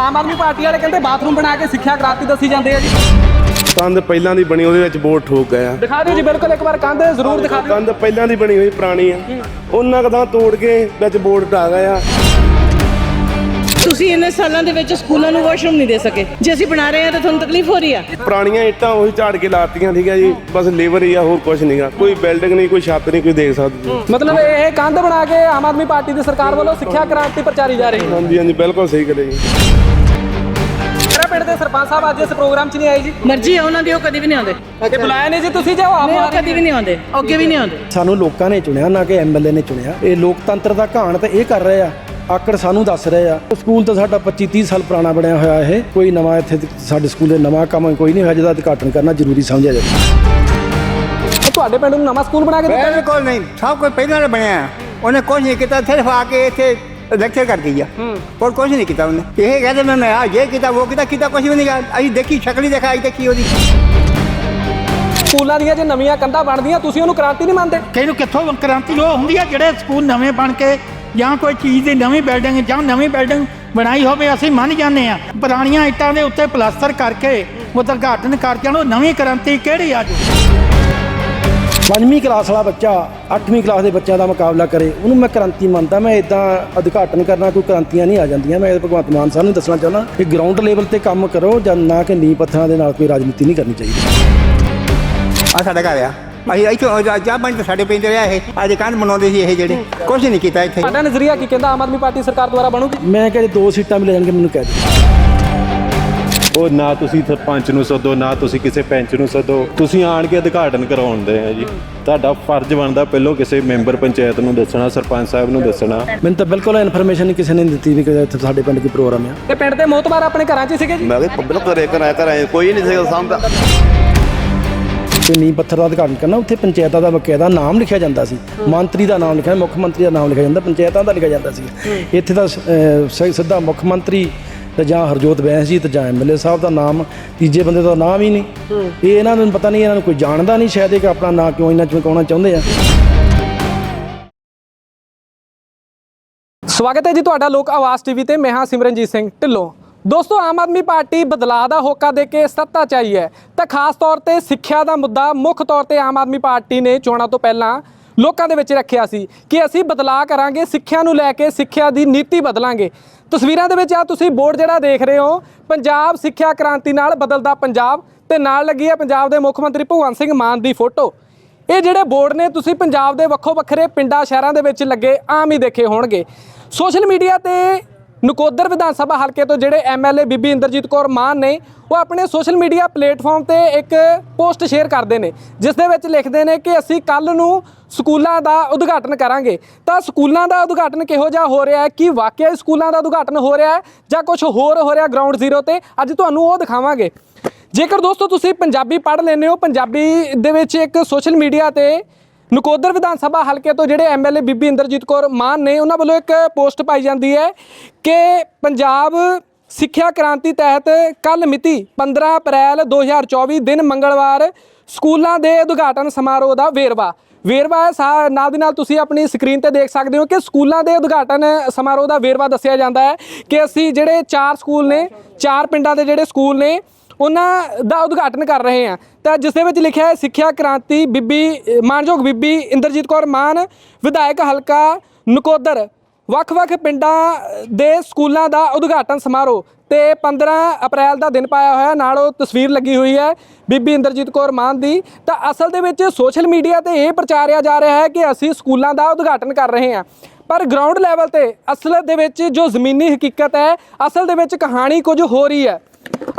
Aam Aadmi party ਵਾਲੇ ਕਹਿੰਦੇ bathroom ਬਣਾ ਕੇ ਸਿੱਖਿਆ ਕ੍ਰਾਂਤੀ ਦੱਸੀ ਜਾਂਦੇ ਆ ਜੀ। ਕੰਧ ਪਹਿਲਾਂ ਦੀ ਬਣੀ ਉਹਦੇ ਵਿੱਚ ਬੋਰਡ ਠੋਕ ਗਿਆ। ਦਿਖਾ ਦਿਓ ਜੀ ਬਿਲਕੁਲ ਇੱਕ ਵਾਰ ਕੰਧ ਜ਼ਰੂਰ ਦਿਖਾ ਦਿਓ। ਕੰਧ ਪਹਿਲਾਂ ਦੀ ਬਣੀ ਹੋਈ ਪੁਰਾਣੀ ਆ। ਉਹਨਾਂ ਕਦਾਂ ਤੋੜ ਕੇ ਵਿੱਚ ਬੋਰਡ ਢਾ ਗਿਆ ਤੁਸੀਂ ਇੰਨੇ ਸਾਲਾਂ ਦੇ ਵਿੱਚ ਸਕੂਲਾਂ ਨੂੰ ਵਾਸ਼ਰੂਮ ਨਹੀਂ ਦੇ ਸਕੇ। ਜੇ ਅਸੀਂ ਬਣਾ ਰਹੇ ਹਾਂ ਤਾਂ ਤੁਹਾਨੂੰ ਤਕਲੀਫ ਹੋ ਰਹੀ ਆ। ਪੁਰਾਣੀਆਂ ਇੱਟਾਂ ਉਹੀ ਝਾੜ ਕੇ ਲਾਤੀਆਂ ਠੀਕ ਹੈ। ਜੀ ਬਸ ਲੇਬਰ ਹੀ ਆ ਹੋਰ ਕੁਝ ਨਹੀਂਗਾ ਕੋਈ ਬਿਲਡਿੰਗ ਨਹੀਂ ਕੋਈ ਛੱਤ ਨਹੀਂ ਕੋਈ ਦੇਖ ਸਕਦਾ ਮਤਲਬ ਇਹ ਕੰਧ ਬਣਾ ਕੇ ਆਮ ਆਦਮੀ ਪਾਰਟੀ ਦੀ ਸਰਕਾਰ ਵੱਲੋਂ ਸਿੱਖਿਆ ਕ੍ਰਾਂਤੀ ਪ੍ਰਚਾਰੀ ਜਾ ਰਹੀ ਹੈ। ਹਾਂਜੀ ਹਾਂਜੀ ਬਿਲਕੁਲ ਸਹੀ ਕਰੇ ਜੀ। ਮੇਰਾ ਪਿੰਡ ਦੇ ਸਰਪੰਚ ਸਾਹਿਬ ਅੱਜ ਇਸ ਪ੍ਰੋਗਰਾਮ 'ਚ ਨਹੀਂ ਆਏ ਜੀ? ਮਰਜ਼ੀ ਆ ਉਹਨਾਂ ਦੀ ਉਹ ਕਦੀ ਵੀ ਨਹੀਂ ਆਉਂਦੇ। ਇਹ ਬੁਲਾਇਆ ਨਹੀਂ ਜੀ ਤੁਸੀਂ ਜਾਓ ਆਪ ਨਹੀਂ ਉਹ ਕਦੀ ਵੀ ਨਹੀਂ ਆਉਂਦੇ ਅੱਗੇ ਵੀ ਨਹੀਂ ਆਉਂਦੇ। ਸਾਨੂੰ ਲੋਕਾਂ ਨੇ ਚੁਣਿਆ ਨਾ ਕਿ ਐਮਐਲਏ ਨੇ ਚੁਣਿਆ। ਇਹ ਲੋਕਤੰਤਰ ਦਾ ਘਾਣ ਤੇ ਇਹ ਕਰ ਰਹੇ ਆ। ਆਕੜ ਸਾਨੂੰ ਦੱਸ ਰਹੇ ਆ। ਸਕੂਲ ਤਾਂ ਸਾਡਾ 25 30 ਸਾਲ ਪੁਰਾਣਾ ਬਣਿਆ ਹੋਇਆ ਇਹ। ਕੋਈ ਨਵਾਂ ਇੱਥੇ ਸਾਡੇ ਸਕੂਲ ਦੇ ਨਵਾਂ ਕੰਮ ਕੋਈ ਨਹੀਂ ਹੋਇਆ ਜਿਹਦਾ ਉਦਘਾਟਨ ਕਰਨਾ ਜ਼ਰੂਰੀ ਸਮਝਿਆ ਜਾਂਦਾ ਇਹ ਤੁਹਾਡੇ ਪਿੰਡ ਨੂੰ ਨਵਾਂ ਸਕੂਲ ਬਣਾ ਕੇ ਦਿੱਤਾ? ਬਿਲਕੁਲ ਨਹੀਂ। ਸਭ ਕੁਝ ਪਹਿਲਾਂ ਨੇ ਬਣਿਆ। ਉਹਨੇ ਕੁਝ ਨਹੀਂ ਕੀਤਾ ਸਿਰਫ ਆ ਕੇ ਇੱਥੇ ਲੈਕਚਰ ਕਰ ਗਈ ਆ। ਹੋਰ ਕੁਝ ਨਹੀਂ ਕੀਤਾ ਉਹਨੇ। ਇਹ ਕਹਿੰਦੇ ਮੈਂ ਮੈਂ ਆ ਇਹ ਕੀਤਾ ਉਹ ਕੀਤਾ ਕੀਤਾ ਕੁਝ ਵੀ ਨਹੀਂ ਕੀਤਾ ਅਸੀਂ ਦੇਖੀ ਸ਼ਕਲ ਹੀ ਦਿਖਾਈ ਦੇਖੀ ਉਹਦੀ। ਸਕੂਲਾਂ ਦੀਆਂ ਜੇ ਨਵੀਆਂ ਕੰਧਾਂ ਬਣਦੀਆਂ ਤੁਸੀਂ ਉਹਨੂੰ ਕ੍ਰਾਂਤੀ ਨਹੀਂ ਮੰਨਦੇ? ਕਈ ਨੂੰ ਕਿੱਥੋਂ ਕ੍ਰਾਂਤੀ? ਉਹ ਹੁੰਦੀ ਆ ਜਿਹੜੇ ਸਕੂਲ ਨਵੇਂ ਬਣ ਕੇ ਜਾਂ ਕੋਈ ਚੀਜ਼ ਦੀ ਨਵੀਂ ਬਿਲਡਿੰਗ ਜਾਂ ਨਵੀਂ ਬਿਲਡਿੰਗ ਬਣਾਈ ਹੋਵੇ ਅਸੀਂ ਮੰਨ ਜਾਂਦੇ ਆ। ਪੁਰਾਣੀਆਂ ਇੱਟਾਂ ਦੇ ਉੱਤੇ ਪਲਾਸਟਰ ਕਰਕੇ ਉਦਘਾਟਨ ਕਰ ਜਾਣ ਉਹ ਨਵੀਂ ਕ੍ਰਾਂਤੀ ਕਿਹੜੀ ਆ ਜੋ ਪੰਜਵੀਂ ਕਲਾਸ ਵਾਲਾ ਬੱਚਾ 8ਵੀਂ ਕਲਾਸ ਦੇ ਬੱਚਿਆਂ ਦਾ ਮੁਕਾਬਲਾ ਕਰੇ ਉਹਨੂੰ ਮੈਂ ਕ੍ਰਾਂਤੀ ਮੰਨਦਾ ਮੈਂ ਇਦਾਂ ਉਦਘਾਟਨ ਕਰਨਾ ਕੋਈ ਕ੍ਰਾਂਤੀਆਂ ਨਹੀਂ ਆ ਜਾਂਦੀਆਂ। ਮੈਂ ਭਗਵੰਤ ਮਾਨ ਸਾਹਿਬ ਨੂੰ ਦੱਸਣਾ ਚਾਹੁੰਦਾ ਕਿ ਗਰਾਊਂਡ ਲੈਵਲ ਤੇ ਕੰਮ ਕਰੋ ਜਾਂ ਨਾ ਕਿ ਨੀਂਹ ਪੱਥਰਾਂ ਦੇ ਨਾਲ ਕੋਈ ਰਾਜਨੀਤੀ ਨਹੀਂ ਕਰਨੀ ਚਾਹੀਦੀ। ਆ ਸਾਡਾ ਘਰ ਆ। ਅਸੀਂ ਇੱਥੋਂ ਜਾ ਤੇ ਸਾਡੇ ਪਿੰਡ ਰਿਹਾ ਇਹ। ਅੱਜ ਕੰਨ ਬਣਾਉਂਦੇ ਸੀ ਇਹ ਜਿਹੜੇ। ਕੁਝ ਨਹੀਂ ਕੀਤਾ ਇੱਥੇ। ਸਾਡਾ ਨਜ਼ਰੀਆ ਕੀ ਕਹਿੰਦਾ ਆਮ ਆਦਮੀ ਪਾਰਟੀ ਸਰਕਾਰ ਦੁਆਰਾ ਬਣੂਗੀ? ਮੈਂ ਕਹਿੰਦੇ ਦੋ ਸੀਟਾਂ ਮਿਲ ਜਾਣਗੇ ਮੈਨੂੰ ਕਹਿ ਦਿਓ। ਉਹ ਨਾ ਤੁਸੀਂ ਸਰਪੰਚ ਨੂੰ ਸੱਦੋ ਨਾ ਤੁਸੀਂ ਕਿਸੇ ਪੈਂਚ ਨੂੰ ਸੱਦੋ। ਤੁਸੀਂ ਆਣ ਕੇ ਉਦਘਾਟਨ ਕਰਾਉਂਦੇ ਆ ਜੀ। ਤੁਹਾਡਾ ਫਰਜ਼ ਬਣਦਾ ਪਹਿਲਾਂ ਕਿਸੇ ਮੈਂਬਰ ਪੰਚਾਇਤ ਨੂੰ ਦੱਸਣਾ ਸਰਪੰਚ ਸਾਹਿਬ ਨੂੰ ਦੱਸਣਾ। ਮੈਨੂੰ ਤਾਂ ਬਿਲਕੁਲ ਇਨਫੋਰਮੇਸ਼ਨ ਨਹੀਂ ਕਿਸੇ ਨੇ ਦਿੱਤੀ ਵੀ ਕਿ ਇੱਥੇ ਸਾਡੇ ਪਿੰਡ ਕੋਈ ਪ੍ਰੋਗਰਾਮ ਆ। ਤੇ ਪਿੰਡ ਦੇ ਮੋਤਬਾਰ ਆਪਣੇ ਘਰਾਂ 'ਚ ਹੀ ਸੀਗੇ ਜੀ? ਮੈਂ ਕਿਹਾ ਬਿਲਕੁਲ ਘਰੇ ਘਰਾਂ ਘਰਾਂ ਕੋਈ ਨਹੀਂ ਸੀਗਾ ਸਾਹਮਣਾ ਕੋਈ ਨੀਂਹ ਪੱਥਰ ਦਾ ਉਦਘਾਟਨ ਕਰਨਾ ਉੱਥੇ ਪੰਚਾਇਤਾਂ ਦਾ ਬਕਾਇਦਾ ਨਾਮ ਲਿਖਿਆ ਜਾਂਦਾ ਸੀ। ਮੰਤਰੀ ਦਾ ਨਾਮ ਲਿਖਿਆ ਮੁੱਖ ਮੰਤਰੀ ਦਾ ਨਾਮ ਲਿਖਿਆ ਜਾਂਦਾ ਪੰਚਾਇਤਾਂ ਦਾ ਲਿਖਿਆ ਜਾਂਦਾ ਸੀ। ਇੱਥੇ ਤਾਂ ਸਿੱਧਾ ਮੁੱਖ ਮੰਤਰੀ ਤੇ ਜਾਂ ਹਰਜੋਤ ਬੈਂਸ ਜੀ ਤੇ ਜਾਂ ਐਮਐਲਏ ਸਾਹਿਬ ਦਾ ਨਾਮ ਤੀਜੇ ਬੰਦੇ ਦਾ ਨਾਮ ਹੀ ਨਹੀਂ। ਇਹ ਇਹਨਾਂ ਨੂੰ ਪਤਾ ਨਹੀਂ ਇਹਨਾਂ ਨੂੰ ਕੋਈ ਜਾਣਦਾ ਨਹੀਂ ਸ਼ਾਇਦ ਇਹ ਕਿ ਆਪਣਾ ਨਾਂ ਕਿਉਂ ਇਹਨਾਂ ਚਮਕਾਉਣਾ ਚਾਹੁੰਦੇ ਆ। ਸਵਾਗਤ ਹੈ ਜੀ ਤੁਹਾਡਾ ਲੋਕ ਆਵਾਜ਼ ਟੀਵੀ ਤੇ। ਮੈਂ ਹਾਂ ਸਿਮਰਨਜੀਤ ਸਿੰਘ ਢਿੱਲੋਂ। ਦੋਸਤੋ ਆਮ ਆਦਮੀ ਪਾਰਟੀ ਬਦਲਾਅ ਦਾ ਹੋਕਾ ਦੇ ਕੇ ਸੱਤਾ 'ਚ ਆਈ ਹੈ ਤਾਂ ਖਾਸ ਤੌਰ ਤੇ ਸਿੱਖਿਆ ਦਾ ਮੁੱਦਾ ਮੁੱਖ ਤੌਰ ਤੇ ਆਮ ਆਦਮੀ ਪਾਰਟੀ ਨੇ ਚੋਣਾਂ ਤੋਂ ਪਹਿਲਾਂ ਲੋਕਾਂ ਦੇ ਵਿੱਚ ਰੱਖਿਆ ਸੀ ਕਿ ਅਸੀਂ ਬਦਲਾਅ ਕਰਾਂਗੇ ਸਿੱਖਿਆ ਨੂੰ ਲੈ ਕੇ ਸਿੱਖਿਆ ਦੀ ਨੀਤੀ ਬਦਲਾਂਗੇ। ਤਸਵੀਰਾਂ ਦੇ ਵਿੱਚ ਆ ਤੁਸੀਂ ਬੋਰਡ ਜਿਹੜਾ ਦੇਖ ਰਹੇ ਹੋ, ਪੰਜਾਬ ਸਿੱਖਿਆ ਕ੍ਰਾਂਤੀ ਨਾਲ ਬਦਲਦਾ ਪੰਜਾਬ ਤੇ ਨਾਲ ਲੱਗੀ ਹੈ ਪੰਜਾਬ ਦੇ ਮੁੱਖ ਮੰਤਰੀ ਭਗਵੰਤ ਸਿੰਘ ਮਾਨ ਦੀ ਫੋਟੋ। ਇਹ ਜਿਹੜੇ ਬੋਰਡ ਨੇ, ਤੁਸੀਂ ਪੰਜਾਬ ਦੇ ਵੱਖੋ ਵੱਖਰੇ ਪਿੰਡਾਂ, ਸ਼ਹਿਰਾਂ ਦੇ ਵਿੱਚ ਲੱਗੇ ਆਮ ਹੀ ਦੇਖੇ ਹੋਣਗੇ। ਸੋਸ਼ਲ ਮੀਡੀਆ ਤੇ ਨਕੋਦਰ ਵਿਧਾਨ ਸਭਾ ਹਲਕੇ ਤੋਂ ਜਿਹੜੇ ਐਮਐਲਏ ਬੀਬੀ ਇੰਦਰਜੀਤ ਕੌਰ ਮਾਨ ਨੇ, ਉਹ ਆਪਣੇ ਸੋਸ਼ਲ ਮੀਡੀਆ ਪਲੇਟਫਾਰਮ ਤੇ ਇੱਕ ਪੋਸਟ ਸ਼ੇਅਰ ਕਰਦੇ ਨੇ, ਜਿਸ ਦੇ ਵਿੱਚ ਲਿਖਦੇ ਨੇ ਕਿ ਅਸੀਂ ਕੱਲ ਨੂੰ ਸਕੂਲਾਂ ਦਾ ਉਦਘਾਟਨ ਕਰਾਂਗੇ। ਤਾਂ ਸਕੂਲਾਂ ਦਾ ਉਦਘਾਟਨ ਕਿਹੋ ਜਿਹਾ ਹੋ ਰਿਹਾ ਹੈ? ਕਿ ਵਾਕਿਆ ਸਕੂਲਾਂ ਦਾ ਉਦਘਾਟਨ ਹੋ ਰਿਹਾ ਹੈ ਜਾਂ ਕੁਝ ਹੋਰ ਹੋ ਰਿਹਾ ਗਰਾਊਂਡ ਜ਼ੀਰੋ ਤੇ? ਅੱਜ ਤੁਹਾਨੂੰ ਉਹ ਦਿਖਾਵਾਂਗੇ। ਜੇਕਰ ਦੋਸਤੋ ਤੁਸੀਂ ਪੰਜਾਬੀ ਪੜ੍ਹ ਲੈਂਦੇ ਹੋ, ਪੰਜਾਬੀ ਦੇ ਵਿੱਚ ਇੱਕ ਸੋਸ਼ਲ ਮੀਡੀਆ ਤੇ ਨਕੋਦਰ ਵਿਧਾਨ ਸਭਾ ਹਲਕੇ ਤੋਂ ਜਿਹੜੇ ਐਮਐਲਏ ਬੀਬੀ ਇੰਦਰਜੀਤ ਕੌਰ ਮਾਨ ਨੇ, ਉਹਨਾਂ ਵੱਲੋਂ ਇੱਕ ਪੋਸਟ ਪਾਈ ਜਾਂਦੀ ਹੈ ਕਿ ਪੰਜਾਬ ਸਿੱਖਿਆ ਕ੍ਰਾਂਤੀ ਤਹਿਤ ਕੱਲ ਮਿਤੀ 15 ਅਪ੍ਰੈਲ 2024 ਦਿਨ ਮੰਗਲਵਾਰ ਸਕੂਲਾਂ ਦੇ ਉਦਘਾਟਨ ਸਮਾਰੋਹ ਦਾ ਵੇਰਵਾ। ਵੇਰਵਾ ਹੈ ਸਾ- ਨਾਲ ਦੀ ਨਾਲ ਤੁਸੀਂ ਆਪਣੀ ਸਕਰੀਨ ਤੇ ਦੇਖ ਸਕਦੇ ਹੋ ਕਿ ਸਕੂਲਾਂ ਦੇ ਉਦਘਾਟਨ ਸਮਾਰੋਹ ਦਾ ਵੇਰਵਾ ਦੱਸਿਆ ਜਾਂਦਾ ਹੈ ਕਿ ਅਸੀਂ ਜਿਹੜੇ ਚਾਰ ਸਕੂਲ ਨੇ ਚਾਰ ਪਿੰਡਾਂ ਦੇ ਜਿਹੜੇ ਸਕੂਲ ਨੇ ਉਹਨਾਂ ਦਾ ਉਦਘਾਟਨ ਕਰ ਰਹੇ ਹਾਂ। ਤਾਂ ਜਿਸ ਦੇ ਵਿੱਚ ਲਿਖਿਆ ਹੈ ਸਿੱਖਿਆ ਕ੍ਰਾਂਤੀ ਬੀਬੀ ਅ, ਮਾਨਯੋਗ ਬੀਬੀ ਇੰਦਰਜੀਤ ਕੌਰ ਮਾਨ ਵਿਧਾਇਕ ਹਲਕਾ ਨਕੋਦਰ। ਵੱਖ-ਵੱਖ ਪਿੰਡਾਂ ਦੇ ਸਕੂਲਾਂ ਦਾ ਉਦਘਾਟਨ ਸਮਾਰੋਹ ਤੇ 15 ਅਪ੍ਰੈਲ ਦਾ ਦਿਨ ਪਾਇਆ ਹੋਇਆ। ਨਾਲ ਉਹ ਤਸਵੀਰ ਲੱਗੀ ਹੋਈ ਹੈ ਬੀਬੀ ਇੰਦਰਜੀਤ ਕੌਰ ਮਾਨ ਦੀ। ਤਾਂ ਅਸਲ ਦੇ ਵਿੱਚ ਸੋਸ਼ਲ ਮੀਡੀਆ ਤੇ ਇਹ ਪ੍ਰਚਾਰਿਆ ਜਾ ਰਿਹਾ ਹੈ ਕਿ ਅਸੀਂ ਸਕੂਲਾਂ ਦਾ ਉਦਘਾਟਨ ਕਰ ਰਹੇ ਹਾਂ। ਪਰ ਗਰਾਊਂਡ ਲੈਵਲ ਤੇ ਅਸਲ ਦੇ ਵਿੱਚ ਜੋ ਜ਼ਮੀਨੀ ਹਕੀਕਤ ਹੈ, ਅਸਲ ਦੇ ਵਿੱਚ ਕਹਾਣੀ ਕੁਝ ਹੋ ਰਹੀ ਹੈ।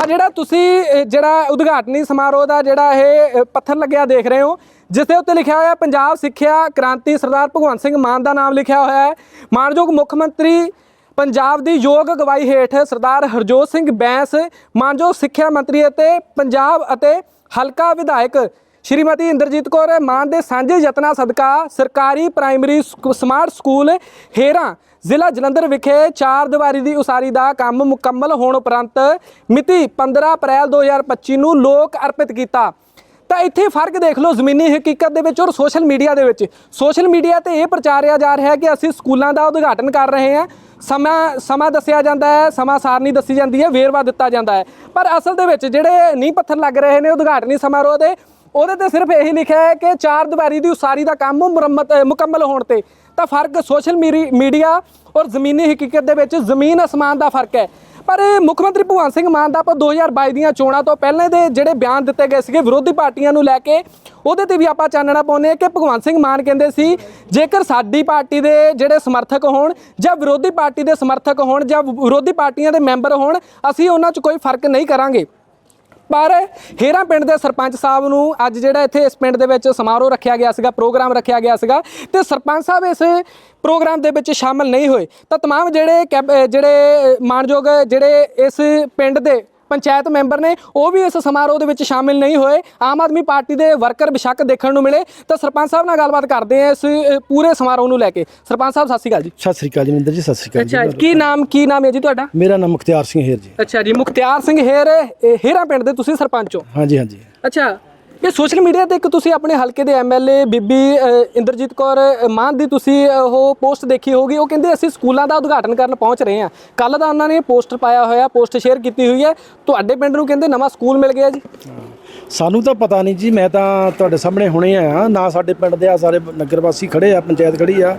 ਆ ਜਿਹੜਾ ਤੁਸੀਂ, ਜਿਹੜਾ ਉਦਘਾਟਨੀ ਸਮਾਰੋਹ ਦਾ ਜਿਹੜਾ ਇਹ ਪੱਥਰ ਲੱਗਿਆ ਦੇਖ ਰਹੇ ਹੋ ਜਿਸ ਦੇ ਉੱਤੇ ਲਿਖਿਆ ਹੋਇਆ ਪੰਜਾਬ ਸਿੱਖਿਆ ਕ੍ਰਾਂਤੀ ਸਰਦਾਰ ਭਗਵੰਤ ਸਿੰਘ ਮਾਨ ਦਾ ਨਾਮ ਲਿਖਿਆ ਹੋਇਆ ਹੈ। ਮਾਨਯੋਗ ਮੁੱਖ ਮੰਤਰੀ ਪੰਜਾਬ ਦੀ ਯੋਗ ਅਗਵਾਈ ਹੇਠ ਸਰਦਾਰ ਹਰਜੋਤ ਸਿੰਘ ਬੈਂਸ, ਮਾਨਯੋਗ ਸਿੱਖਿਆ ਮੰਤਰੀ ਅਤੇ ਪੰਜਾਬ ਅਤੇ ਹਲਕਾ ਵਿਧਾਇਕ ਸ਼੍ਰੀਮਤੀ ਇੰਦਰਜੀਤ ਕੌਰ ਮਾਨ ਦੇ ਸਾਂਝੇ ਯਤਨਾਂ ਸਦਕਾ ਸਰਕਾਰੀ ਪ੍ਰਾਇਮਰੀ ਸਕੂ- ਸਮਾਰਟ ਸਕੂਲ ਹੇਰਾ ਜ਼ਿਲ੍ਹਾ ਜਲੰਧਰ ਵਿਖੇ ਚਾਰ ਦੀਵਾਰੀ ਦੀ ਉਸਾਰੀ ਦਾ ਕੰਮ ਮੁਕੰਮਲ ਹੋਣ ਉਪਰੰਤ ਮਿਤੀ 15 ਅਪ੍ਰੈਲ 2025 ਨੂੰ ਲੋਕ ਅਰਪਿਤ ਕੀਤਾ। ਤਾਂ ਇੱਥੇ ਫ਼ਰਕ ਦੇਖ ਲਓ ਜ਼ਮੀਨੀ ਹਕੀਕਤ ਦੇ ਵਿੱਚ ਔਰ ਸੋਸ਼ਲ ਮੀਡੀਆ ਦੇ ਵਿੱਚ। ਸੋਸ਼ਲ ਮੀਡੀਆ ਤੇ ਇਹ ਪ੍ਰਚਾਰਿਆ ਜਾ ਰਿਹਾ ਹੈ ਕਿ ਅਸੀਂ ਸਕੂਲਾਂ ਦਾ ਉਦਘਾਟਨ ਕਰ ਰਹੇ ਹਾਂ। ਸਮਾਂ ਸਮਾਂ ਦੱਸਿਆ ਜਾਂਦਾ ਹੈ, ਸਮਾਂ ਸਾਰਨੀ ਦੱਸੀ ਜਾਂਦੀ ਹੈ, ਵੇਰਵਾ ਦਿੱਤਾ ਜਾਂਦਾ ਹੈ। ਪਰ ਅਸਲ ਦੇ ਵਿੱਚ ਜਿਹੜੇ ਨੀਂਹ ਪੱਥਰ ਲੱਗ ਰਹੇ ਨੇ ਉਦਘਾਟਨੀ ਸਮਾਰੋਹ ਦੇ, ਉਹਦੇ ਤੇ ਸਿਰਫ ਇਹੀ ਲਿਖਿਆ ਹੈ ਕਿ ਚਾਰ ਦੀਵਾਰੀ ਦੀ ਉਸਾਰੀ ਦਾ ਕੰਮ ਮੁਰੰਮਤ ਮੁਕੰਮਲ ਹੋਣ ਤੇ। ਤਾਂ ਫ਼ਰਕ ਸੋਸ਼ਲ ਮੀਰੀ- ਮੀਡੀਆ ਔਰ ਜ਼ਮੀਨੀ ਹਕੀਕਤ ਦੇ ਵਿੱਚ ਜ਼ਮੀਨ ਅਸਮਾਨ ਦਾ ਫ਼ਰਕ ਹੈ। ਪਰ ਮੁੱਖ ਮੰਤਰੀ ਭਗਵੰਤ ਸਿੰਘ ਮਾਨ ਦਾ ਆਪਾਂ 2022 ਦੀਆਂ ਚੋਣਾਂ ਤੋਂ ਪਹਿਲਾਂ ਦੇ ਜਿਹੜੇ ਬਿਆਨ ਦਿੱਤੇ ਗਏ ਸੀਗੇ ਵਿਰੋਧੀ ਪਾਰਟੀਆਂ ਨੂੰ ਲੈ ਕੇ, ਉਹਦੇ ਤੇ ਵੀ ਆਪਾਂ ਚਾਨਣਾ ਪਾਉਂਦੇ ਹਾਂ ਕਿ ਭਗਵੰਤ ਸਿੰਘ ਮਾਨ ਕਹਿੰਦੇ ਸੀ, ਜੇਕਰ ਸਾਡੀ ਪਾਰਟੀ ਦੇ ਜਿਹੜੇ ਸਮਰਥਕ ਹੋਣ ਜਾਂ ਵਿਰੋਧੀ ਪਾਰਟੀ ਦੇ ਸਮਰਥਕ ਹੋਣ ਜਾਂ ਵਿਰੋਧੀ ਪਾਰਟੀਆਂ ਦੇ ਮੈਂਬਰ ਹੋਣ, ਅਸੀਂ ਉਹਨਾਂ 'ਚ ਕੋਈ ਫ਼ਰਕ ਨਹੀਂ ਕਰਾਂਗੇ। ਪਰ ਹੇਰਾ ਪਿੰਡ ਦੇ ਸਰਪੰਚ ਸਾਹਿਬ ਨੂੰ ਅੱਜ ਜਿਹੜਾ ਇੱਥੇ ਇਸ ਪਿੰਡ ਦੇ ਵਿੱਚ ਸਮਾਰੋਹ ਰੱਖਿਆ ਗਿਆ ਸੀਗਾ ਪ੍ਰੋਗਰਾਮ ਰੱਖਿਆ ਗਿਆ ਸੀਗਾ ਤੇ ਸਰਪੰਚ ਸਾਹਿਬ ਇਸ ਪ੍ਰੋਗਰਾਮ ਦੇ ਵਿੱਚ ਸ਼ਾਮਲ ਨਹੀਂ ਹੋਏ ਤਾਂ तमाम ਜਿਹੜੇ ਕੈਬ- ਅਹ ਜਿਹੜੇ ਮਾਨਯੋਗ ਜਿਹੜੇ ਇਸ ਪਿੰਡ ਦੇ ਪੰਚਾਇਤ ਮੈਂਬਰ ਨੇ ਉਹ ਵੀ ਇਸ ਸਮਾਰੋਹ ਦੇ ਵਿੱਚ ਸ਼ਾਮਿਲ ਨਹੀਂ ਹੋਏ। ਆਮ ਆਦਮੀ ਪਾਰਟੀ ਦੇ ਵਰਕਰ ਬਿਸ਼ੱਕ ਦੇਖਣ ਨੂੰ ਮਿਲੇ। ਤਾਂ ਸਰਪੰਚ ਸਾਹਿਬ ਨਾਲ ਗੱਲਬਾਤ ਕਰਦੇ ਆ ਇਸ ਪੂਰੇ ਸਮਾਰੋਹ ਨੂੰ ਲੈ ਕੇ। ਸਰਪੰਚ ਸਾਹਿਬ ਸਤਿ ਸ਼੍ਰੀ ਅਕਾਲ ਜੀ। ਸਤਿ ਸ੍ਰੀ ਅਕਾਲ ਜੀ ਮਨਿੰਦਰ ਜੀ ਸਤਿ ਸ੍ਰੀ ਅਕਾਲ ਅੱਛਾ ਕੀ ਨਾਮ ਕੀ ਨਾਮ ਹੈ ਜੀ ਤੁਹਾਡਾ? ਮੇਰਾ ਨਾਮ ਮੁਖਤਿਆਰ ਸਿੰਘ ਹੇਰ ਜੀ। ਅੱਛਾ ਜੀ ਮੁਖਤਿਆਰ ਸਿੰਘ ਹੇਰ ਇਹ ਹੇਰਾ ਪਿੰਡ ਦੇ ਤੁਸੀਂ ਸਰਪੰਚ ਹੋ? ਹਾਂਜੀ ਹਾਂਜੀ। ਅੱਛਾ ਇਹ ਸੋਸ਼ਲ ਮੀਡੀਆ ਤੇ ਇੱਕ ਤੁਸੀਂ ਆਪਣੇ ਹਲਕੇ ਦੇ ਐਮਐਲਏ ਬੀਬੀ ਇੰਦਰਜੀਤ ਕੌਰ ਮਾਨ ਦੀ ਤੁਸੀਂ ਉਹ ਪੋਸਟ ਦੇਖੀ ਹੋਗੀ ਉਹ ਕਹਿੰਦੇ ਅਸੀਂ ਸਕੂਲਾਂ ਦਾ ਉਦਘਾਟਨ ਕਰਨ ਪਹੁੰਚ ਰਹੇ ਹਾਂ। ਕੱਲ ਦਾ ਉਹਨਾਂ ਨੇ ਪੋਸਟਰ ਪਾਇਆ ਹੋਇਆ ਪੋਸਟ ਸ਼ੇਅਰ ਕੀਤੀ ਹੋਈ ਹੈ। ਤੁਹਾਡੇ ਪਿੰਡ ਨੂੰ ਕਹਿੰਦੇ ਨਵਾਂ ਸਕੂਲ ਮਿਲ ਗਿਆ ਜੀ। ਸਾਨੂੰ ਤਾਂ ਪਤਾ ਨਹੀਂ ਜੀ ਮੈਂ ਤਾਂ ਤੁਹਾਡੇ ਸਾਹਮਣੇ ਹੁਣੇ ਆਇਆ। ਨਾ ਸਾਡੇ ਪਿੰਡ ਦੇ ਆ ਸਾਰੇ ਨਗਰ ਵਾਸੀ ਖੜੇ ਆ ਪੰਚਾਇਤ ਖੜੀ ਆ।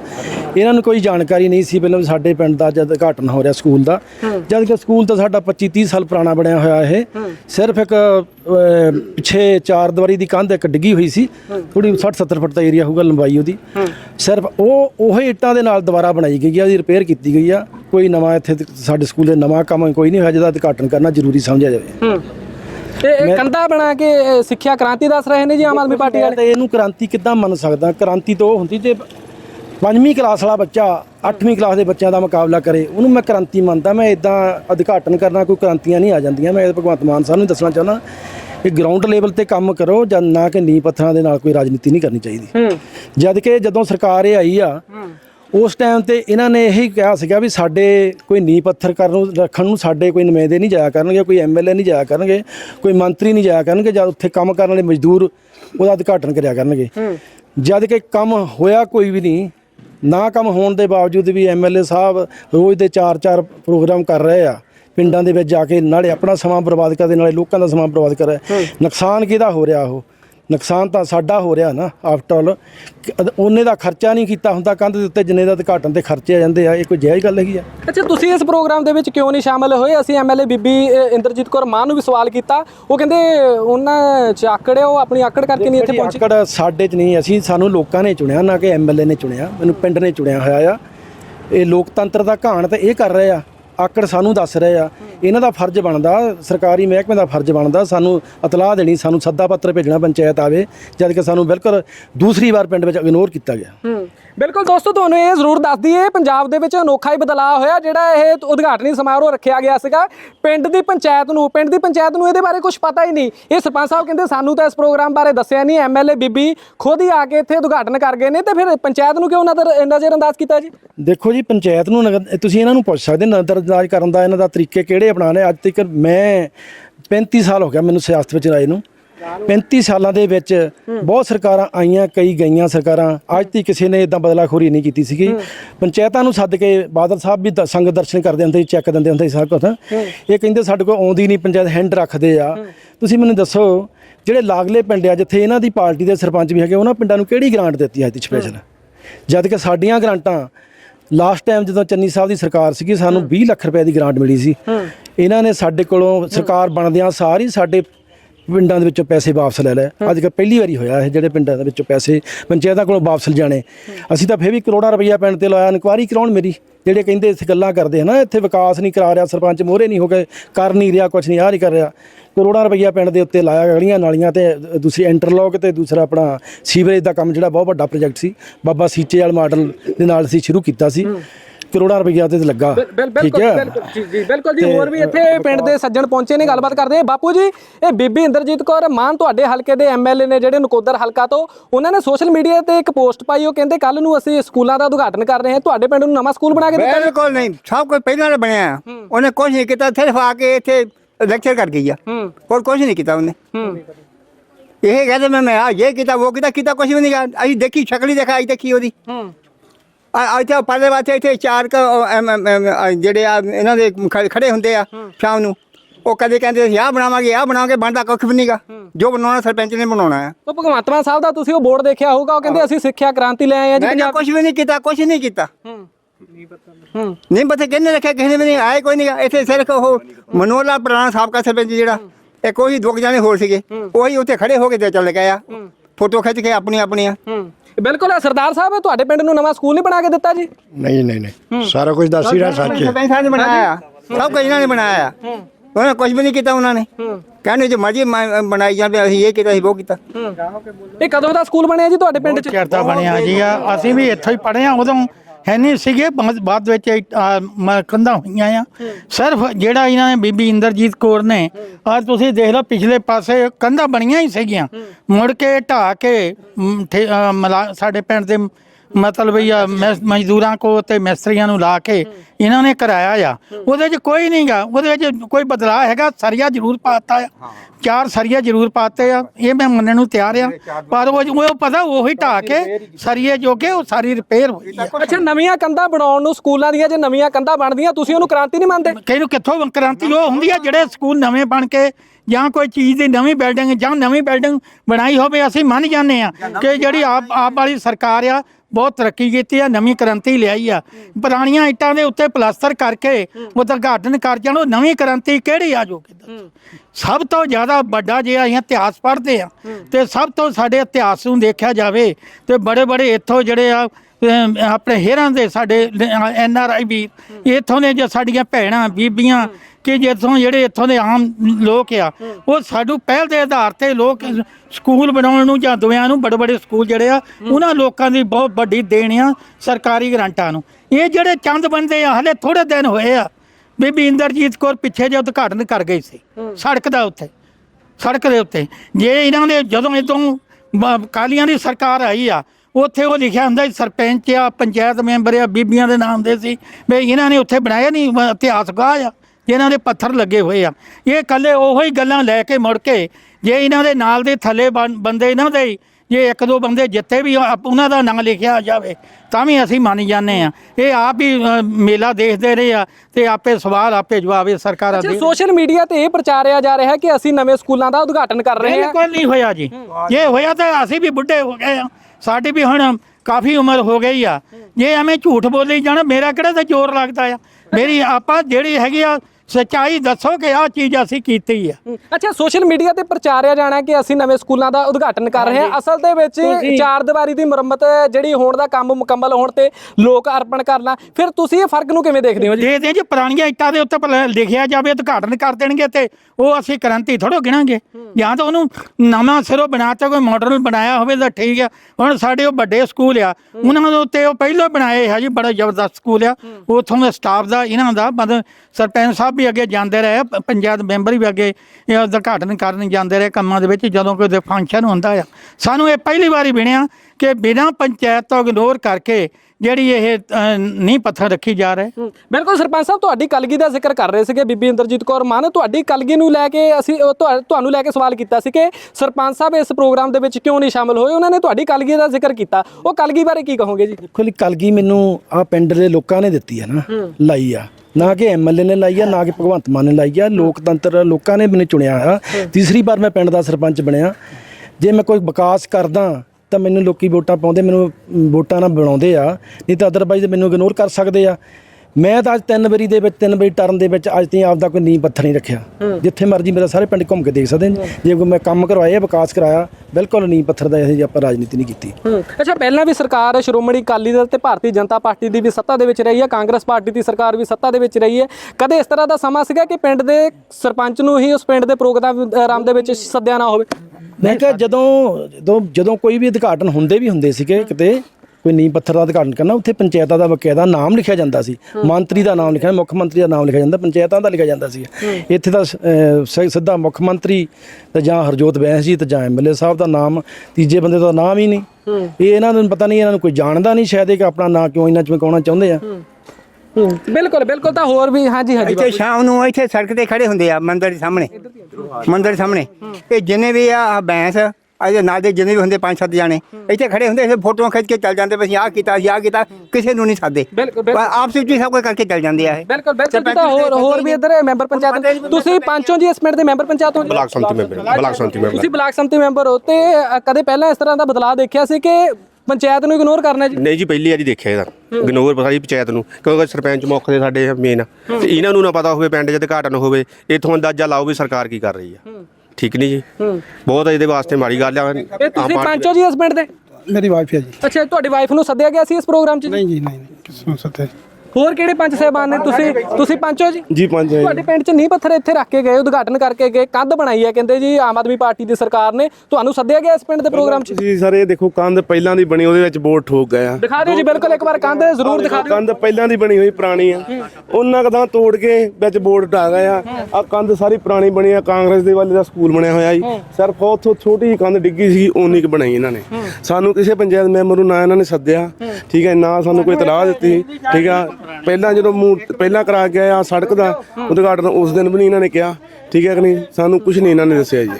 ਇਹਨਾਂ ਨੂੰ ਕੋਈ ਜਾਣਕਾਰੀ ਨਹੀਂ ਸੀ ਪਹਿਲਾਂ ਸਾਡੇ ਪਿੰਡ ਦਾ ਜਦ ਉਦਘਾਟਨ ਹੋ ਰਿਹਾ ਸਕੂਲ ਦਾ। ਜਦ ਕਿ ਸਕੂਲ ਤਾਂ ਸਾਡਾ 25 30 ਸਾਲ ਪੁਰਾਣਾ ਬਣਿਆ ਹੋਇਆ ਇਹ। ਸਿਰਫ ਇੱਕ ਪਿੱਛੇ ਚਾਰ ਦੀਵਾਰੀ ਦੀ ਕੰਧ ਇੱਕ ਡਿੱਗੀ ਹੋਈ ਸੀ। ਥੋੜੀ 60 70 ਫੁੱਟ ਦਾ ਏਰੀਆ ਹੋਊਗਾ ਲੰਬਾਈ ਉਹਦੀ। ਸਿਰਫ ਉਹ ਉਹ ਇੱਟਾਂ ਦੇ ਨਾਲ ਦੁਬਾਰਾ ਬਣਾਈ ਗਈ ਆ ਉਹਦੀ ਰਿਪੇਅਰ ਕੀਤੀ ਗਈ ਆ। ਕੋਈ ਨਵਾਂ ਇੱਥੇ ਸਾਡੇ ਸਕੂਲ ਦੇ ਨਵਾਂ ਕੰਮ ਕੋਈ ਨਹੀਂ ਹੋਇਆ ਜਿਹਦਾ ਉਦਘਾਟਨ ਕਰਨਾ ਜ਼ਰੂਰੀ ਸਮਝਿਆ ਜਾਵੇ। ਇਹ ਕੰਧਾ ਬਣਾ ਕੇ ਸਿੱਖਿਆ ਕ੍ਰਾਂਤੀ ਦੱਸ ਰਹੇ ਨੇ ਜੀ ਆਮ ਆਦਮੀ ਪਾਰਟੀ ਵਾਲੇ? ਇਹਨੂੰ ਕ੍ਰਾਂਤੀ ਕਿੱਦਾਂ ਮੰਨ ਸਕਦਾ? ਕ੍ਰਾਂਤੀ ਤਾਂ ਉਹ ਹੁੰਦੀ ਜੇ ਪੰਜਵੀਂ ਕਲਾਸ ਵਾਲਾ ਬੱਚਾ 8ਵੀਂ ਕਲਾਸ ਦੇ ਬੱਚਿਆਂ ਦਾ ਮੁਕਾਬਲਾ ਕਰੇ ਉਹਨੂੰ ਮੈਂ ਕ੍ਰਾਂਤੀ ਮੰਨਦਾ ਮੈਂ ਇਦਾਂ ਉਦਘਾਟਨ ਕਰਨਾ ਕੋਈ ਕ੍ਰਾਂਤੀਆਂ ਨਹੀਂ ਆ ਜਾਂਦੀਆਂ ਮੈਂ ਇਹ ਭਗਵੰਤ ਮਾਨ ਸਾਹਿਬ ਨੂੰ ਦੱਸਣਾ ਚਾਹੁੰਦਾ ਕਿ ਗਰਾਊਂਡ ਲੈਵਲ ਤੇ ਕੰਮ ਕਰੋ ਜਦ ਨਾ ਕਿ ਨੀਂਹ ਪੱਥਰਾਂ ਦੇ ਨਾਲ ਕੋਈ ਰਾਜਨੀਤੀ ਨਹੀਂ ਕਰਨੀ ਚਾਹੀਦੀ। ਜਦ ਕਿ ਜਦੋਂ ਸਰਕਾਰ ਇਹ ਆਈ ਆ ਉਸ ਟਾਈਮ ਤੇ ਇਹਨਾਂ ਨੇ ਇਹੀ ਕਿਹਾ ਸੀਗਾ ਵੀ ਸਾਡੇ ਕੋਈ ਨੀਂਹ ਪੱਥਰ ਕਰਨ ਨੂੰ ਰੱਖਣ ਨੂੰ ਸਾਡੇ ਕੋਈ ਨੁਮਾਇੰਦੇ ਨਹੀਂ ਜਾਇਆ ਕਰਨਗੇ ਕੋਈ ਐਮਐਲਏ ਨਹੀਂ ਜਾਇਆ ਕਰਨਗੇ ਕੋਈ ਮੰਤਰੀ ਨਹੀਂ ਜਾਇਆ ਕਰਨਗੇ ਜਦ ਉੱਥੇ ਕੰਮ ਕਰਨ ਵਾਲੇ ਮਜ਼ਦੂਰ ਉਹਦਾ ਉਦਘਾਟਨ ਕਰਿਆ ਕਰਨਗੇ। ਜਦ ਕਿ ਕੰਮ ਹੋਇਆ ਕੋਈ ਵੀ ਨਹੀਂ ਨਾ ਕੰਮ ਹੋਣ ਦੇ ਬਾਵਜੂਦ ਵੀ ਐਮਐਲਏ ਸਾਹਿਬ ਰੋਜ਼ ਦੇ 4-4 ਪ੍ਰੋਗਰਾਮ ਕਰ ਰਹੇ ਆ ਪਿੰਡਾਂ ਦੇ ਵਿੱਚ ਜਾ ਕੇ ਨਾਲੇ ਆਪਣਾ ਸਮਾਂ ਬਰਬਾਦ ਕਰਦੇ ਨਾਲੇ ਲੋਕਾਂ ਦਾ ਸਮਾਂ ਬਰਬਾਦ ਕਰ ਰਹੇ। ਨੁਕਸਾਨ ਕਿਹਦਾ ਹੋ ਰਿਹਾ ਉਹ? ਨੁਕਸਾਨ ਤਾਂ ਸਾਡਾ ਹੋ ਰਿਹਾ ਨਾ ਆਫਟਰ ਆਲ ਉਹਨੇ ਦਾ ਖਰਚਾ ਨਹੀਂ ਕੀਤਾ ਹੁੰਦਾ ਕੰਧ ਦੇ ਉੱਤੇ ਜਿੰਨੇ ਦਾ ਉਦਘਾਟਨ ਤੇ ਖਰਚੇ ਆ ਜਾਂਦੇ ਆ ਇਹ ਕੋਈ ਜਾਇਜ਼ ਗੱਲ ਹੈਗੀ ਆ। ਅੱਛਾ ਤੁਸੀਂ ਇਸ ਪ੍ਰੋਗਰਾਮ ਦੇ ਵਿੱਚ ਕਿਉਂ ਨਹੀਂ ਸ਼ਾਮਲ ਹੋਏ? ਅਸੀਂ ਐਮਐਲਏ ਬੀਬੀ ਇੰਦਰਜੀਤ ਕੌਰ ਮਾਨ ਨੂੰ ਵੀ ਸਵਾਲ ਕੀਤਾ। ਉਹ ਕਹਿੰਦੇ ਉਹਨਾਂ ਚ ਆਕੜੇ ਉਹ ਆਪਣੀ ਆਕੜ ਕਰਕੇ ਨਹੀਂ ਇੱਥੇ ਪਹੁੰਚੇ। ਆਕੜ ਸਾਡੇ ਚ ਨਹੀਂ ਅਸੀਂ ਸਾਨੂੰ ਲੋਕਾਂ ਨੇ ਚੁਣਿਆ ਨਾ ਕਿ ਐਮਐਲਏ ਨੇ ਚੁਣਿਆ ਮੈਨੂੰ ਪਿੰਡ ਨੇ ਚੁਣਿਆ ਹੋਇਆ ਆ। ਇਹ ਲੋਕਤੰਤਰ ਦਾ ਘਾਣ ਤਾਂ ਇਹ ਕਰ ਰਹੇ ਆ। ਆਕੜ ਸਾਨੂੰ ਦੱਸ ਰਹੇ ਆ। ਇਹਨਾਂ ਦਾ ਫਰਜ਼ ਬਣਦਾ, ਸਰਕਾਰੀ ਮਹਿਕਮੇ ਦਾ ਫਰਜ਼ ਬਣਦਾ, ਸਾਨੂੰ ਇਤਲਾਹ ਦੇਣੀ, ਸਾਨੂੰ ਸੱਦਾ ਪੱਤਰ ਭੇਜਣਾ ਪੰਚਾਇਤ ਆਵੇ, ਜਦ ਕਿ ਸਾਨੂੰ ਬਿਲਕੁਲ ਦੂਸਰੀ ਵਾਰ ਪਿੰਡ ਵਿੱਚ ਇਗਨੋਰ ਕੀਤਾ ਗਿਆ। ਬਿਲਕੁਲ ਦੋਸਤੋ, ਤੁਹਾਨੂੰ ਇਹ ਜ਼ਰੂਰ ਦੱਸ ਦਈਏ, ਪੰਜਾਬ ਦੇ ਵਿੱਚ ਅਨੋਖਾ ਹੀ ਬਦਲਾਅ ਹੋਇਆ, ਜਿਹੜਾ ਇਹ ਉਦਘਾਟਨੀ ਸਮਾਰੋਹ ਰੱਖਿਆ ਗਿਆ ਸੀਗਾ। ਪਿੰਡ ਦੀ ਪੰਚਾਇਤ ਨੂੰ, ਪਿੰਡ ਦੀ ਪੰਚਾਇਤ ਨੂੰ ਇਹਦੇ ਬਾਰੇ ਕੁਝ ਪਤਾ ਹੀ ਨਹੀਂ। ਇਹ ਸਰਪੰਚ ਸਾਹਿਬ ਕਹਿੰਦੇ, ਸਾਨੂੰ ਤਾਂ ਇਸ ਪ੍ਰੋਗਰਾਮ ਬਾਰੇ ਦੱਸਿਆ ਨਹੀਂ ਐਮਐਲਏ ਬੀਬੀ ਖੁਦ ਹੀ ਆ ਕੇ ਇੱਥੇ ਉਦਘਾਟਨ ਕਰ ਗਏ ਨੇ। ਤੇ ਫਿਰ ਪੰਚਾਇਤ ਨੂੰ ਕਿਉਂ ਨਜ਼ਰ ਅੰਦਾਜ਼ ਕੀਤਾ ਜੀ? ਦੇਖੋ ਜੀ, ਪੰਚਾਇਤ ਨੂੰ ਨਗਰ- ਤੁਸੀਂ ਇਹਨਾਂ ਨੂੰ ਪੁੱਛ ਸਕਦੇ, ਨਜ਼ਰ ਅੰਦਾਜ਼ ਕਰਨ ਦਾ ਇਹਨਾਂ ਦਾ ਤਰੀਕੇ ਕਿਹੜੇ ਅਪਣਾਣੇ ਅੱਜ ਤੱਕ ਮੈਂ 35 ਸਾਲ ਹੋ ਗਿਆ ਮੈਨੂੰ ਸਿਆਸਤ ਵਿੱਚ ਰਾਏ ਨੂੰ। 35 ਸਾਲਾਂ ਦੇ ਵਿੱਚ ਬਹੁਤ ਸਰਕਾਰਾਂ ਆਈਆਂ ਕਈ ਗਈਆਂ ਸਰਕਾਰਾਂ। ਅੱਜ ਤੱਕ ਕਿਸੇ ਨੇ ਇਦਾਂ ਬਦਲਾਖੋਰੀ ਨਹੀਂ ਕੀਤੀ ਸੀਗੀ। ਪੰਚਾਇਤਾਂ ਨੂੰ ਸੱਦ ਕੇ ਬਾਦਲ ਸਾਹਿਬ ਵੀ ਸੰਗ ਦਰਸ਼ਨ ਕਰਦੇ ਹੁੰਦੇ ਸੀ ਚੈੱਕ ਦਿੰਦੇ ਹੁੰਦੇ ਸੀ ਸਭ ਕੁਝ ਇਹ ਕਹਿੰਦੇ ਸਾਡੇ ਕੋਲ ਆਉਂਦੀ ਨਹੀਂ ਪੰਚਾਇਤ ਹੈਂਡ ਰੱਖਦੇ ਆ। ਤੁਸੀਂ ਮੈਨੂੰ ਦੱਸੋ ਜਿਹੜੇ ਲਾਗਲੇ ਪਿੰਡ ਆ ਜਿੱਥੇ ਇਹਨਾਂ ਦੀ ਪਾਰਟੀ ਦੇ ਸਰਪੰਚ ਵੀ ਹੈਗੇ ਉਹਨਾਂ ਪਿੰਡਾਂ ਨੂੰ ਕਿਹੜੀ ਗ੍ਰਾਂਟ ਦਿੱਤੀ ਅੱਜ ਦੀ ਸਪੈਸ਼ਲ ਜਦ ਕਿ ਸਾਡੀਆਂ ਗ੍ਰਾਂਟਾਂ ਲਾਸਟ ਟਾਈਮ ਜਦੋਂ ਚੰਨੀ ਸਾਹਿਬ ਦੀ ਸਰਕਾਰ ਸੀਗੀ ਸਾਨੂੰ 20 ਲੱਖ ਰੁਪਏ ਦੀ ਗ੍ਰਾਂਟ ਮਿਲੀ ਸੀ। ਇਹਨਾਂ ਨੇ ਸਾਡੇ ਕੋਲੋਂ ਸਰਕਾਰ ਬਣਦਿਆਂ ਸਾਰੀ ਸਾਡੇ ਪਿੰਡਾਂ ਦੇ ਵਿੱਚੋਂ ਪੈਸੇ ਵਾਪਸ ਲੈ ਲਏ। ਅੱਜ ਕੱਲ੍ਹ ਪਹਿਲੀ ਵਾਰੀ ਹੋਇਆ ਇਹ ਜਿਹੜੇ ਪਿੰਡਾਂ ਦੇ ਵਿੱਚੋਂ ਪੈਸੇ ਪੰਚਾਇਤਾਂ ਕੋਲੋਂ ਵਾਪਸ ਜਾਣੇ ਅਸੀਂ ਤਾਂ ਫੇਰ ਵੀ ਕਰੋੜਾਂ ਰੁਪਈਆ ਪਿੰਡ ਤੇ ਲਾਇਆ ਇਨਕੁਆਰੀ ਕਰਾਉਣ ਮੇਰੀ। ਜਿਹੜੇ ਕਹਿੰਦੇ ਇੱਥੇ ਗੱਲਾਂ ਕਰਦੇ ਹਨਾ ਇੱਥੇ ਵਿਕਾਸ ਨਹੀਂ ਕਰਾ ਰਿਹਾ ਸਰਪੰਚ ਮੋਹਰੇ ਨਹੀਂ ਹੋ ਗਏ ਕਰ ਨਹੀਂ ਰਿਹਾ ਕੁਝ ਨਹੀਂ ਆ ਨਹੀਂ ਕਰ ਰਿਹਾ। ਕਰੋੜਾਂ ਰੁਪਈਆ ਪਿੰਡ ਦੇ ਉੱਤੇ ਲਾਇਆ ਗਲੀਆਂ ਨਾਲੀਆਂ ਤੇ ਦੂਸਰੀ ਇੰਟਰਲੌਕ ਤੇ ਦੂਸਰਾ ਆਪਣਾ ਸੀਵਰੇਜ ਦਾ ਕੰਮ ਜਿਹੜਾ ਬਹੁਤ ਵੱਡਾ ਪ੍ਰੋਜੈਕਟ ਸੀ। ਬਾਬਾ ਸੀਚੇ ਵਾਲ ਮਾਡਲ ਦੇ ਨਾਲ ਅਸੀਂ ਸ਼ੁਰੂ ਕੀਤਾ ਸੀ। ਕਰੋੜਾਂ ਰੁਪਈਆ ਤੇ ਲੱਗਾ। ਠੀਕ ਹੈ? ਜੀ ਜੀ ਬਿਲਕੁਲ ਜੀ ਹੋਰ ਵੀ ਇੱਥੇ ਪਿੰਡ ਦੇ ਸੱਜਣ ਪਹੁੰਚੇ ਨੇ ਗੱਲਬਾਤ ਕਰਦੇ ਆ ਬਾਪੂ ਜੀ ਇਹ ਬੀਬੀ ਇੰਦਰਜੀਤ ਕੌਰ ਮਾਨ ਤੁਹਾਡੇ ਹਲਕੇ ਦੇ ਐਮਐਲਏ ਨੇ ਜਿਹੜੇ ਨਕੋਦਰ ਹਲਕਾ ਤੋਂ ਉਹਨਾਂ ਨੇ ਸੋਸ਼ਲ ਮੀਡੀਆ ਤੇ ਇੱਕ ਪੋਸਟ ਪਾਈ ਉਹ ਕਹਿੰਦੇ ਕੱਲ ਨੂੰ ਅਸੀਂ ਸਕੂਲਾਂ ਦਾ ਉਦਘਾਟਨ ਕਰ ਰਹੇ ਹਾਂ। ਤੁਹਾਡੇ ਪਿੰਡ ਨੂੰ ਨਵਾਂ ਸਕੂਲ ਬਣਾ ਕੇ ਦਿੱਤਾ ਬਿਲਕੁਲ ਨਹੀਂ ਸਭ ਕੁਝ ਪਹਿਲਾਂ ਦਾ ਬਣਿਆ। ਉਹਨੇ ਕੁਝ ਨਹੀਂ ਕੀਤਾ ਸਿਰਫ ਆ ਕੇ ਇੱਥੇ ਲੈਕਚਰ ਕਰ ਗਈ ਆ। ਹੋਰ ਕੁਝ ਨਹੀਂ ਕੀਤਾ ਉਹਨੇ। ਇਹ ਕਹਿੰਦੇ ਮੈਂ ਮੈਂ ਆ ਇਹ ਕੀਤਾ ਉਹ ਕੀਤਾ ਕੀਤਾ ਕੁਝ ਵੀ ਨਹੀਂ। ਅਸੀਂ ਦੇਖੀ ਸ਼ਕਲ ਹੀ ਦਿਖਾਈ ਦੇਖੀ ਉਹਦੀ। ਇੱਥੇ ਪਰਲੇ ਵਾਸਤੇ ਇੱਥੇ ਚਾਰ ਕ ਜਿਹੜੇ ਆ ਇਹਨਾਂ ਦੇ ਖ- ਖੜੇ ਹੁੰਦੇ ਆ ਸ਼ਾਮ ਨੂੰ। ਉਹ ਕਦੇ ਕਹਿੰਦੇ ਅਸੀਂ ਆਹ ਬਣਾਵਾਂਗੇ ਆਹ ਬਣਾਵਾਂਗੇ ਬਣਦਾ ਕੁਛ ਵੀ ਨਹੀਂਗਾ ਜੋ ਬਣਾਉਣਾ ਸਰਪੰਚ ਨੇ ਬਣਾਉਣਾ ਹੈ। ਉਹ ਭਗਵੰਤ ਮਾਨ ਸਾਹਿਬ ਦਾ ਤੁਸੀਂ ਉਹ ਬੋਰਡ ਦੇਖਿਆ ਹੋਊਗਾ ਉਹ ਕਹਿੰਦੇ ਅਸੀਂ ਸਿੱਖਿਆ ਕ੍ਰਾਂਤੀ ਲੈ ਆਏ ਆ ਜੀ ਮੈਂ ਪੰਜਾਬ ਕੁਝ ਵੀ ਨਹੀਂ ਕੀਤਾ ਕੁਝ ਨਹੀਂ ਕੀਤਾ। ਹੂੰ। ਹੂੰ। ਨਹੀਂ ਪਤਾ ਕਿਹਨੇ ਰੱਖਿਆ ਕਿਸੇ ਨੇ ਵੀ ਨਹੀਂ ਆਏ ਕੋਈ ਨਹੀਂ ਇੱਥੇ ਸਿਰਫ ਉਹ ਮਨੋਹਰ ਲਾਲ ਪੁਰਾਣਾ ਸਾਬਕਾ ਸਰਪੰਚ ਜਿਹੜਾ ਇੱਕ ਉਹੀ ਦੋ ਕੁ ਜਾਣੇ ਹੋਰ ਸੀਗੇ। ਉਹੀ ਉੱਥੇ ਖੜੇ ਹੋ ਕੇ ਤੇ ਚੱਲ ਗਏ ਆ। ਫੋਟੋ ਖਿੱਚ ਕੇ ਆਪਣੀ ਆਪਣੀਆਂ ਹੂੰ। ਬਿਲਕੁਲ ਸਰਦਾਰ ਸਾਹਿਬ ਤੁਹਾਡੇ ਪਿੰਡ ਨੂੰ ਨਵਾਂ ਸਕੂਲ ਨਹੀਂ ਬਣਾ ਕੇ ਦਿੱਤਾ ਜੀ? ਨਹੀਂ ਨਹੀਂ ਨਹੀਂ। ਸਾਰਾ ਕੁਝ ਦੱਸ ਹੀ ਰਿਹਾ ਸੱਚ ਹੈ ਨੇ ਬਣਾਇਆ। ਸਭ ਕੁਝ ਇਹਨਾਂ ਨੇ ਬਣਾਇਆ। ਉਹਨਾਂ ਕੁਝ ਵੀ ਨਹੀਂ ਕੀਤਾ ਉਹਨਾਂ ਨੇ। ਕਹਿੰਦੇ ਜੇ ਮਰਜ਼ੀ ਬਣਾਈ ਜਾਂਦੇ ਅਸੀਂ ਇਹ ਕੀਤਾ ਅਸੀਂ ਉਹ ਕੀਤਾ। ਇਹ ਕਦੋਂ ਦਾ ਸਕੂਲ ਬਣਿਆ ਜੀ ਤੁਹਾਡੇ ਪਿੰਡ 'ਚ? ਚਿਰ ਦਾ ਬਣਿਆ ਜੀ ਆ। ਅਸੀਂ ਵੀ ਇੱਥੋਂ ਹੀ ਪੜ੍ਹੇ ਆ ਉਦੋਂ ਹੈ ਨਹੀਂ ਸੀਗੇ ਬਾਅਦ ਬਾਅਦ ਵਿੱਚ ਕੰਧਾਂ ਹੋਈਆਂ ਆ। ਸਿਰਫ ਜਿਹੜਾ ਇਹਨਾਂ ਨੇ ਬੀਬੀ ਇੰਦਰਜੀਤ ਕੌਰ ਨੇ ਆ ਤੁਸੀਂ ਦੇਖ ਲਓ ਪਿਛਲੇ ਪਾਸੇ ਕੰਧਾਂ ਬਣੀਆਂ ਹੀ ਸੀਗੀਆਂ। ਮੁੜ ਕੇ ਢਾ ਕੇ ਸਾਡੇ ਪਿੰਡ ਦੇ ਮਤਲਬ ਇਹ ਆ, ਮਜ਼- ਮਜ਼ਦੂਰਾਂ ਕੋ ਤੇ ਮਿਸਤਰੀਆਂ ਨੂੰ ਲਾ ਕੇ ਇਹਨਾਂ ਨੇ ਕਰਾਇਆ ਆ। ਉਹਦੇ 'ਚ ਕੋਈ ਨਹੀਂਗਾ ਉਹਦੇ 'ਚ ਕੋਈ ਬਦਲਾਅ ਹੈਗਾ ਸਰੀਆ ਜ਼ਰੂਰ ਪਾਤਾ ਆ। ਚਾਰ ਸਰੀਆ ਜ਼ਰੂਰ ਪਾਤੇ ਆ ਇਹ ਮੈਂ ਮੰਨਣ ਨੂੰ ਤਿਆਰ ਆ। ਪਰ ਉਹ ਉਹ ਪਤਾ ਉਹੀ ਢਾ ਕੇ ਸਰੀਏ ਜੋਗੇ ਉਹ ਸਾਰੀ ਰਿਪੇਅਰ ਹੋਈ ਆ। ਅੱਛਾ ਨਵੀਆਂ ਕੰਧਾਂ ਬਣਾਉਣ ਨੂੰ ਸਕੂਲਾਂ ਦੀਆਂ ਜੇ ਨਵੀਆਂ ਕੰਧਾਂ ਬਣਦੀਆਂ ਤੁਸੀਂ ਉਹਨੂੰ ਕ੍ਰਾਂਤੀ ਨਹੀਂ ਮੰਨਦੇ? ਕਈ ਨੂੰ ਕਿੱਥੋਂ ਕ੍ਰਾਂਤੀ? ਉਹ ਹੁੰਦੀ ਆ ਜਿਹੜੇ ਸਕੂਲ ਨਵੇਂ ਬਣ ਕੇ ਜਾਂ ਕੋਈ ਚੀਜ਼ ਦੀ ਨਵੀਂ ਬਿਲਡਿੰਗ ਜਾਂ ਨਵੀਂ ਬਿਲਡਿੰਗ ਬਣਾਈ ਹੋਵੇ ਅਸੀਂ ਮੰਨ ਜਾਂਦੇ ਆ ਕਿ ਜਿਹੜੀ ਆਪ ਆਪ ਵਾਲੀ ਸਰਕਾਰ ਆ ਬਹੁਤ ਤਰੱਕੀ ਕੀਤੀ ਆ ਨਵੀਂ ਕ੍ਰਾਂਤੀ ਲਿਆਈ ਆ। ਪੁਰਾਣੀਆਂ ਇੱਟਾਂ ਦੇ ਉੱਤੇ ਪਲਾਸਟਰ ਕਰਕੇ ਉਹ ਉਦਘਾਟਨ ਕਰ ਜਾਣ ਉਹ ਨਵੀਂ ਕ੍ਰਾਂਤੀ ਕਿਹੜੀ ਆ ਜੋ ਸਭ ਤੋਂ ਜ਼ਿਆਦਾ ਵੱਡਾ ਜੇ ਅਸੀਂ ਇਤਿਹਾਸ ਪੜ੍ਹਦੇ ਆ ਤੇ ਸਭ ਤੋਂ ਸਾਡੇ ਇਤਿਹਾਸ ਨੂੰ ਦੇਖਿਆ ਜਾਵੇ ਤੇ ਬੜੇ ਬੜੇ ਇੱਥੋਂ ਜਿਹੜੇ ਆ ਆਪਣੇ ਹੇਰਾਂ ਦੇ ਸਾਡੇ ਐਨ ਆਰ ਆਈ ਵੀ ਇੱਥੋਂ ਦੇ ਜੋ ਸਾਡੀਆਂ ਭੈਣਾਂ ਬੀਬੀਆਂ ਕਿ ਜਿੱਥੋਂ ਜਿਹੜੇ ਇੱਥੋਂ ਦੇ ਆਮ ਲੋਕ ਆ ਉਹ ਸਾਨੂੰ ਪਹਿਲ ਦੇ ਆਧਾਰ ਤੇ ਲੋਕ ਸਕੂਲ ਬਣਾਉਣ ਨੂੰ ਜਾਂ ਦੁਆਿਆਂ ਨੂੰ ਬੜੇ ਬੜੇ ਸਕੂਲ ਜਿਹੜੇ ਆ ਉਹਨਾਂ ਲੋਕਾਂ ਦੀ ਬਹੁਤ ਵੱਡੀ ਦੇਣ ਆ ਸਰਕਾਰੀ ਗ੍ਰਾਂਟਾਂ ਨੂੰ। ਇਹ ਜਿਹੜੇ ਚੰਦ ਬੰਦੇ ਆ ਹਲੇ ਥੋੜੇ ਦਿਨ ਹੋਏ ਆ ਬੀਬੀ ਇੰਦਰਜੀਤ ਕੌਰ ਪਿੱਛੇ ਜੇ ਉਦਘਾਟਨ ਕਰ ਗਈ ਸੀ ਸੜਕ ਦਾ ਉੱਤੇ ਸੜਕ ਦੇ ਉੱਤੇ। ਜੇ ਇਹਨਾਂ ਨੇ ਜਦੋਂ ਇਦੋਂ ਕਾਲੀਆਂ ਦੀ ਸਰਕਾਰ ਆਈ ਆ ਉੱਥੇ ਉਹ ਲਿਖਿਆ ਹੁੰਦਾ ਸਰਪੰਚ ਆ ਪੰਚਾਇਤ ਮੈਂਬਰ ਆ ਬੀਬੀਆਂ ਦੇ ਨਾਮ ਦੇ ਸੀ ਵੀ ਇਹਨਾਂ ਨੇ ਉੱਥੇ ਬਣਾਇਆ ਨਹੀਂ ਇਤਿਹਾਸ ਗਾਹ ਆ। ਇਹਨਾਂ ਦੇ ਪੱਥਰ ਲੱਗੇ ਹੋਏ ਆ। ਇਹ ਕੱਲੇ ਉਹੋ ਹੀ ਗੱਲਾਂ ਲੈ ਕੇ ਮੁੜ ਕੇ ਜੇ ਇਹਨਾਂ ਦੇ ਨਾਲ ਦੇ ਥੱਲੇ ਬੰਦੇ ਇਹਨਾਂ ਦੇ ਜੇ ਇੱਕ ਦੋ ਬੰਦੇ ਜਿੱਤੇ ਵੀ ਉਹਨਾਂ ਦਾ ਨਾਂ ਲਿਖਿਆ ਜਾਵੇ ਤਾਂ ਵੀ ਅਸੀਂ ਮੰਨ ਜਾਂਦੇ ਆ ਇਹ ਆਪ ਹੀ ਮੇਲਾ ਦੇਖਦੇ ਰਹੇ ਆ ਤੇ ਆਪੇ ਸਵਾਲ ਆਪੇ ਜਵਾਬ ਇਹ ਸਰਕਾਰਾਂ ਦੇ। ਸੋਸ਼ਲ ਮੀਡੀਆ ਤੇ ਇਹ ਪ੍ਰਚਾਰਿਆ ਜਾ ਰਿਹਾ ਹੈ ਕਿ ਅਸੀਂ ਨਵੇਂ ਸਕੂਲਾਂ ਦਾ ਉਦਘਾਟਨ ਕਰ ਰਹੇ ਹਾਂ। ਬਿਲਕੁਲ ਨਹੀਂ ਹੋਇਆ ਜੀ। ਜੇ ਹੋਇਆ ਤਾਂ ਅਸੀਂ ਵੀ ਬੁੱਢੇ ਹੋ ਗਏ ਆ। ਸਾਡੀ ਵੀ ਹੁਣ ਕਾਫੀ ਉਮਰ ਹੋ ਗਈ ਆ। ਜੇ ਐਵੇਂ ਝੂਠ ਬੋਲੀ ਜਾਣਾ ਮੇਰਾ ਕਿਹੜਾ ਤੇ ਜ਼ੋਰ ਲੱਗਦਾ ਆ? ਮੇਰੀ ਆਪਾਂ ਜਿਹੜੀ ਹੈਗੀ ਆ ਸੱਚਾਈ ਦੱਸੋ ਕਿ ਆਹ ਚੀਜ਼ ਅਸੀਂ ਕੀਤੀ ਆ। ਅੱਛਾ ਸੋਸ਼ਲ ਮੀਡੀਆ ਤੇ ਪ੍ਰਚਾਰਿਆ ਜਾਣਾ ਕਿ ਅਸੀਂ ਨਵੇਂ ਸਕੂਲਾਂ ਦਾ ਉਦਘਾਟਨ ਕਰ ਰਹੇ ਹਾਂ। ਅਸਲ ਦੇ ਵਿੱਚ ਚਾਰ ਦੀਵਾਰੀ ਦੀ ਮੁਰੰਮਤ ਜਿਹੜੀ ਹੋਣ ਦਾ ਕੰਮ ਮੁਕੰਮਲ ਹੋਣ ਤੇ ਲੋਕ ਅਰਪਣ ਕਰਨਾ। ਫਿਰ ਤੁਸੀਂ ਇਹ ਫ਼ਰਕ ਨੂੰ ਕਿਵੇਂ ਦੇਖਦੇ ਹੋ ਜੀ? ਦੇ ਦੇ ਜੇ ਪੁਰਾਣੀਆਂ ਇੱਟਾਂ ਦੇ ਉੱਤੇ ਲਿਖਿਆ ਜਾਵੇ ਉਦਘਾਟਨ ਕਰ ਦੇਣਗੇ ਤੇ ਉਹ ਅਸੀਂ ਕ੍ਰਾਂਤੀ ਥੋੜੋ ਗਿਣਾਂਗੇ। ਜਾਂ ਤਾਂ ਉਹਨੂੰ ਨਵਾਂ ਸਿਰੋਂ ਬਣਾਤਾ ਕੋਈ ਮਾਡਲ ਬਣਾਇਆ ਹੋਵੇ ਤਾਂ ਠੀਕ ਆ। ਹੁਣ ਸਾਡੇ ਉਹ ਵੱਡੇ ਸਕੂਲ ਆ ਉਹਨਾਂ ਦੇ ਉੱਤੇ ਉਹ ਪਹਿਲਾਂ ਬਣਾਏ ਹੈ ਜੀ ਬੜਾ ਜ਼ਬਰਦਸਤ ਸਕੂਲ ਆ। ਉਥੋਂ ਦੇ ਸਟਾਫ ਦਾ ਇਹਨਾਂ ਦਾ ਮਤਲਬ ਸਰਪੰਚ ਸਾਹਿਬ ਵੀ ਅੱਗੇ ਜਾਂਦੇ ਰਹੇ ਪ- ਪੰਚਾਇਤ ਮੈਂਬਰ ਵੀ ਅੱਗੇ ਇਹ ਉਦਘਾਟਨ ਕਰਨ ਜਾਂਦੇ ਰਹੇ ਕੰਮਾਂ ਦੇ ਵਿੱਚ ਜਦੋਂ ਕੋਈ ਫੰਕਸ਼ਨ ਹੁੰਦਾ ਆ। ਸਾਨੂੰ ਇਹ ਪਹਿਲੀ ਵਾਰੀ ਬਣਿਆ ਕਿ ਬਿਨਾਂ ਪੰਚਾਇਤ ਤੋਂ ਇਗਨੋਰ ਕਰਕੇ ਜਿਹੜੀ ਇਹ ਅ, ਨੀਂਹ ਪੱਥਰ ਰੱਖੀ ਜਾ ਰਹੇ। ਬਿਲਕੁਲ ਸਰਪੰਚ ਸਾਹਿਬ ਤੁਹਾਡੀ ਕਲਗੀ ਦਾ ਜ਼ਿਕਰ ਕਰ ਰਹੇ ਸੀਗੇ ਬੀਬੀ ਇੰਦਰਜੀਤ ਕੌਰ ਮਾਨ। ਤੁਹਾਡੀ ਕਲਗੀ ਨੂੰ ਲੈ ਕੇ ਅਸੀਂ ਤੁਹਾ- ਤੁਹਾਨੂੰ ਲੈ ਕੇ ਸਵਾਲ ਕੀਤਾ ਸੀ ਕਿ ਸਰਪੰਚ ਸਾਹਿਬ ਇਸ ਪ੍ਰੋਗਰਾਮ ਦੇ ਵਿੱਚ ਕਿਉਂ ਨਹੀਂ ਸ਼ਾਮਲ ਹੋਏ? ਉਹਨਾਂ ਨੇ ਤੁਹਾਡੀ ਕਲਗੀ ਦਾ ਜ਼ਿਕਰ ਕੀਤਾ। ਉਹ ਕਲਗੀ ਬਾਰੇ ਕੀ ਕਹੋਗੇ ਜੀ? ਦੇਖੋ ਜੀ ਕਲਗੀ ਮੈਨੂੰ ਆ ਪਿੰਡ ਦੇ ਲੋਕਾਂ ਨੇ ਦਿੱਤੀ ਹੈ ਨਾ ਲਾਈ ਆ। ਨਾ ਕਿ ਐਮਐਲਏ ਨੇ ਲਾਈ ਆ, ਨਾ ਕਿ ਭਗਵੰਤ ਮਾਨ ਨੇ ਲਾਈ ਆ। ਲੋਕਤੰਤਰ ਲੋਕਾਂ ਨੇ ਮੈਨੂੰ ਚੁਣਿਆ ਆ। ਤੀਸਰੀ ਵਾਰ ਮੈਂ ਪਿੰਡ ਦਾ ਸਰਪੰਚ ਬਣਿਆ। ਜੇ ਮੈਂ ਕੋਈ ਵਿਕਾਸ ਕਰਦਾ ਤਾਂ ਮੈਨੂੰ ਲੋਕੀ ਵੋਟਾਂ ਪਾਉਂਦੇ, ਮੈਨੂੰ ਵੋਟਾਂ ਨਾਲ ਬਣਾਉਂਦੇ ਆ। ਨਹੀਂ ਤਾਂ ਅਦਰਵਾਈਜ਼ ਮੈਨੂੰ ਇਗਨੋਰ ਕਰ ਸਕਦੇ ਆ। ਮੈਂ ਤਾਂ ਅੱਜ ਤਿੰਨ ਵਾਰੀ ਦੇ ਵਿੱਚ ਤਿੰਨ ਵਾਰੀ ਟਰਨ ਦੇ ਵਿੱਚ ਅੱਜ ਤਾਈਂ ਆਪਦਾ ਕੋਈ ਨੀਂਹ ਪੱਥਰ ਨਹੀਂ ਰੱਖਿਆ। ਜਿੱਥੇ ਮਰਜ਼ੀ ਮੇਰਾ ਸਾਰੇ ਪਿੰਡ ਘੁੰਮ ਕੇ ਦੇਖ ਸਕਦੇ ਨੇ। ਜੇ ਕੋਈ ਮੈਂ ਕੰਮ ਕਰਵਾਇਆ ਵਿਕਾਸ ਕਰਾਇਆ ਬਿਲਕੁਲ ਨੀਂਹ ਪੱਥਰ ਦਾ ਇਹ ਆਪਾਂ ਰਾਜਨੀਤੀ ਨਹੀਂ ਕੀਤੀ। ਅੱਛਾ ਪਹਿਲਾਂ ਵੀ ਸਰਕਾਰ ਸ਼੍ਰੋਮਣੀ ਅਕਾਲੀ ਦਲ ਤੇ ਭਾਰਤੀ ਜਨਤਾ ਪਾਰਟੀ ਦੀ ਵੀ ਸੱਤਾ ਦੇ ਵਿੱਚ ਰਹੀ ਹੈ ਕਾਂਗਰਸ ਪਾਰਟੀ ਦੀ ਸਰਕਾਰ ਵੀ ਸੱਤਾ ਦੇ ਵਿੱਚ ਰਹੀ ਹੈ। ਕਦੇ ਇਸ ਤਰ੍ਹਾਂ ਦਾ ਸਮਾਂ ਸੀਗਾ ਕਿ ਪਿੰਡ ਦੇ ਸਰਪੰਚ ਨੂੰ ਹੀ ਉਸ ਪਿੰਡ ਦੇ ਪ੍ਰੋਗਰਾਮ ਦੇ ਵਿੱਚ ਸੱਦਿਆ ਨਾ ਹੋਵੇ? ਮੈਂ ਕਿਹਾ ਜਦੋਂ ਜਦੋਂ ਜਦੋਂ ਕੋਈ ਵੀ ਉਦਘਾਟਨ ਹੁੰਦੇ ਵੀ ਹੁੰਦੇ ਸੀਗੇ ਕਿਤੇ ਕੋਈ ਨੀਂਹ ਪੱਥਰ ਦਾ ਉਦਘਾਟਨ ਕਰਨਾ ਉੱਥੇ ਪੰਚਾਇਤਾਂ ਦਾ ਬਕਾਇਦਾ ਨਾਮ ਲਿਖਿਆ ਜਾਂਦਾ ਸੀ। ਮੰਤਰੀ ਦਾ ਨਾਮ ਲਿਖਿਆ ਮੁੱਖ ਮੰਤਰੀ ਦਾ ਨਾਮ ਲਿਖਿਆ ਜਾਂਦਾ ਪੰਚਾਇਤਾਂ ਦਾ ਲਿਖਿਆ ਜਾਂਦਾ ਸੀ। ਇੱਥੇ ਤਾਂ ਸਿੱਧਾ ਮੁੱਖ ਮੰਤਰੀ ਤੇ ਜਾਂ ਹਰਜੋਤ ਬੈਂਸ ਜੀ ਤੇ ਜਾਂ ਐਮਐਲਏ ਸਾਹਿਬ ਦਾ ਨਾਮ ਤੀਜੇ ਬੰਦੇ ਦਾ ਨਾਮ ਹੀ ਨਹੀਂ। ਇਹ ਇਹਨਾਂ ਨੂੰ ਪਤਾ ਨਹੀਂ ਇਹਨਾਂ ਨੂੰ ਕੋਈ ਜਾਣਦਾ ਨਹੀਂ ਸ਼ਾਇਦ ਇਹ ਕਿ ਆਪਣਾ ਨਾਂ ਕਿਉਂ ਇੰਨਾ ਚਮਕਾਉਣਾ ਚਾਹੁੰਦੇ ਆ। ਬਿਲਕੁਲ ਬਿਲਕੁਲ ਤਾਂ ਹੋਰ ਵੀ ਹਾਂਜੀ ਹਾਂਜੀ ਇੱਥੇ ਸ਼ਾਮ ਨੂੰ ਇੱਥੇ ਸੜਕ ਤੇ ਖੜੇ ਹੁੰਦੇ ਆ ਮੰਦਰ ਦੇ ਸਾਹਮਣੇ। ਮੰਦਰ ਦੇ ਸਾਹਮਣੇ। ਇਹ ਜਿੰਨੇ ਵੀ ਆ ਬੈਂਸ ਇਹਦੇ ਨਾਲ ਦੇ ਜਿੰਨੇ ਵੀ ਹੁੰਦੇ ਪੰਜ ਸੱਤ ਜਾਣੇ ਇੱਥੇ ਖੜੇ ਹੁੰਦੇ ਸੀ ਫੋਟੋਆਂ ਖਿੱਚ ਕੇ ਚੱਲ ਜਾਂਦੇ ਵੀ ਅਸੀਂ ਆਹ ਕੀਤਾ ਸੀ ਆਹ ਕੀਤਾ ਕਿਸੇ ਨੂੰ ਨਹੀਂ ਸਾਦੇ। ਬਿਲਕੁਲ, ਬਿਲਕੁਲ। ਆਪਸ ਵਿੱਚ ਹੀ ਸਭ ਕੁਝ ਕਰਕੇ ਚੱਲ ਜਾਂਦੇ ਆ ਇਹ। ਬਿਲਕੁਲ ਬਿਲਕੁਲ ਜੀ ਤਾਂ ਹੋਰ ਹੋਰ ਵੀ ਇੱਧਰ ਮੈਂਬਰ ਪੰਚਾਇਤ ਤੁਸੀਂ ਪੰਚੋਂ ਜੀ ਇਸ ਪਿੰਡ ਦੇ ਮੈਂਬਰ ਪੰਚਾਇਤ ਹੋ ਜੀ? Block samiti member block samiti member. ਤੁਸੀਂ ਬਲਾਕ ਸੰਮਤੀ ਮੈਂਬਰ ਹੋ ਤੇ ਕਦੇ ਪਹਿਲਾਂ ਇਸ ਤਰ੍ਹਾਂ ਦਾ ਬਦਲਾਅ ਦੇਖਿਆ ਸੀ ਕਿ ਪੰਚਾਇਤ ਨੂੰ ਇਗਨੋਰ ਕਰਨਾ ਜੀ? ਨਹੀਂ ਜੀ ਪਹਿਲੀ ਵਾਰੀ ਦੇਖਿਆ ਇਹਦਾ। ਗਨੋਰ ਸਾਰੀ ਪੰਚਾਇਤ ਨੂੰ ਕਿਉਂਕਿ ਸਰਪੰਚ ਮੁੱਖ ਦੇ ਸਾਡੇ ਮੇਨ ਤੇ ਇਹਨਾਂ ਨੂੰ ਨਾ ਪਤਾ ਹੋਵੇ ਪਿੰਡ 'ਚ ਉਦਘਾਟਨ ਹੋਵੇ ਇਥੋਂ ਅੰਦਾਜ਼ਾ ਲਾਓ ਵੀ ਸਰਕਾਰ ਕੀ ਕਰ ਰਹੀ ਆ। ਠੀਕ ਨਹੀਂ ਜੀ। ਬਹੁਤ ਇਹਦੇ ਵਾਸਤੇ ਮਾੜੀ ਗੱਲ ਆ। ਇਹ ਤੁਸੀਂ ਪੰਚੋ ਜੀ ਇਸ ਪਿੰਡ ਦੇ? ਮੇਰੀ ਵਾਈਫ ਹੈ ਜੀ। ਅੱਛਾ ਤੁਹਾਡੀ ਵਾਈਫ ਨੂੰ ਸੱਦਿਆ ਗਿਆ ਸੀ ਇਸ ਪ੍ਰੋਗਰਾਮ 'ਚ? ਨਹੀਂ ਜੀ ਨਹੀਂ ਨਹੀਂ ਕਿਸ ਨੂੰ ਸੱਤੇ ਹੋਰ ਕਿਹੜੇ ਪੰਚ ਸਾਹਿਬਾਨ ਨੇ? ਤੁਸੀਂ ਤੁਸੀਂ ਪੰਚੋ ਜੀ? ਜੀ ਪੰਜ ਹੈ ਜੀ। ਤੁਹਾਡੇ ਪਿੰਡ 'ਚ ਨੀਂਹ ਪੱਥਰ ਇੱਥੇ ਰੱਖ ਕੇ ਗਏ ਉਦਘਾਟਨ ਕਰਕੇ ਗਏ ਕੰਧ ਬਣਾਈ ਹੈ ਕਹਿੰਦੇ ਜੀ ਆਮ ਆਦਮੀ ਪਾਰਟੀ ਦੀ ਸਰਕਾਰ ਨੇ। ਤੁਹਾਨੂੰ ਸੱਦਿਆ ਗਿਆ ਇਸ ਪਿੰਡ ਦੇ ਪ੍ਰੋਗਰਾਮ 'ਚ? ਜੀ ਸਰ ਇਹ ਦੇਖੋ ਕੰਧ ਪਹਿਲਾਂ ਦੀ ਬਣੀ ਉਹਦੇ ਵਿੱਚ ਬੋਰਡ ਠੋਕ ਗਏ ਆ। ਦਿਖਾ ਦਿਓ ਜੀ ਬਿਲਕੁਲ ਇੱਕ ਵਾਰ ਕੰਧ ਜ਼ਰੂਰ ਦਿਖਾ ਦਿਓ। ਕੰਧ ਪਹਿਲਾਂ ਦੀ ਬਣੀ ਹੋਈ ਪੁਰਾਣੀ ਆ। ਉਹਨਾਂ ਕਦਾਂ ਤੋੜ ਕੇ ਵਿੱਚ ਬੋਰਡ ਢਾ ਗਏ ਆ। ਆ ਕੰਧ ਸਾਰੀ ਪੁਰਾਣੀ ਬਣੀ ਆ ਕਾਂਗਰਸ ਦੇ ਵਾਲੇ ਦਾ ਸਕੂਲ ਬਣਿਆ ਹੋਇਆ ਜੀ। ਸਿਰਫ ਉੱਥੋਂ ਛੋਟੀ ਜਿਹੀ ਕੰਧ ਡਿੱਗੀ ਸੀ ਓਨੀ ਕੁ ਬਣਾਈ ਇਹਨਾਂ ਨੇ। ਸਾਨੂੰ ਕਿਸੇ ਪੰਚਾਇਤ ਮੈਂਬਰ ਨੂੰ ਨਾ ਇਹਨਾਂ ਨੇ ਸੱਦਿਆ। ਠੀਕ ਹੈ ਨਾ ਸਾਨੂੰ ਕੋਈ ਤਲਾਹ ਦਿੱਤੀ। ਠੀਕ ਆ। ਪਹਿਲਾਂ ਜਦੋਂ ਮੂਰ- ਪਹਿਲਾਂ ਕਰਾ ਕੇ ਆਇਆ ਸੜਕ ਦਾ ਉਦਘਾਟਨ ਉਸ ਦਿਨ ਵੀ ਨਹੀਂ ਇਹਨਾਂ ਨੇ ਕਿਹਾ। ਠੀਕ ਹੈ ਕਿ ਨਹੀਂ? ਸਾਨੂੰ ਕੁਝ ਨਹੀਂ ਇਹਨਾਂ ਨੇ ਦੱਸਿਆ ਜੀ।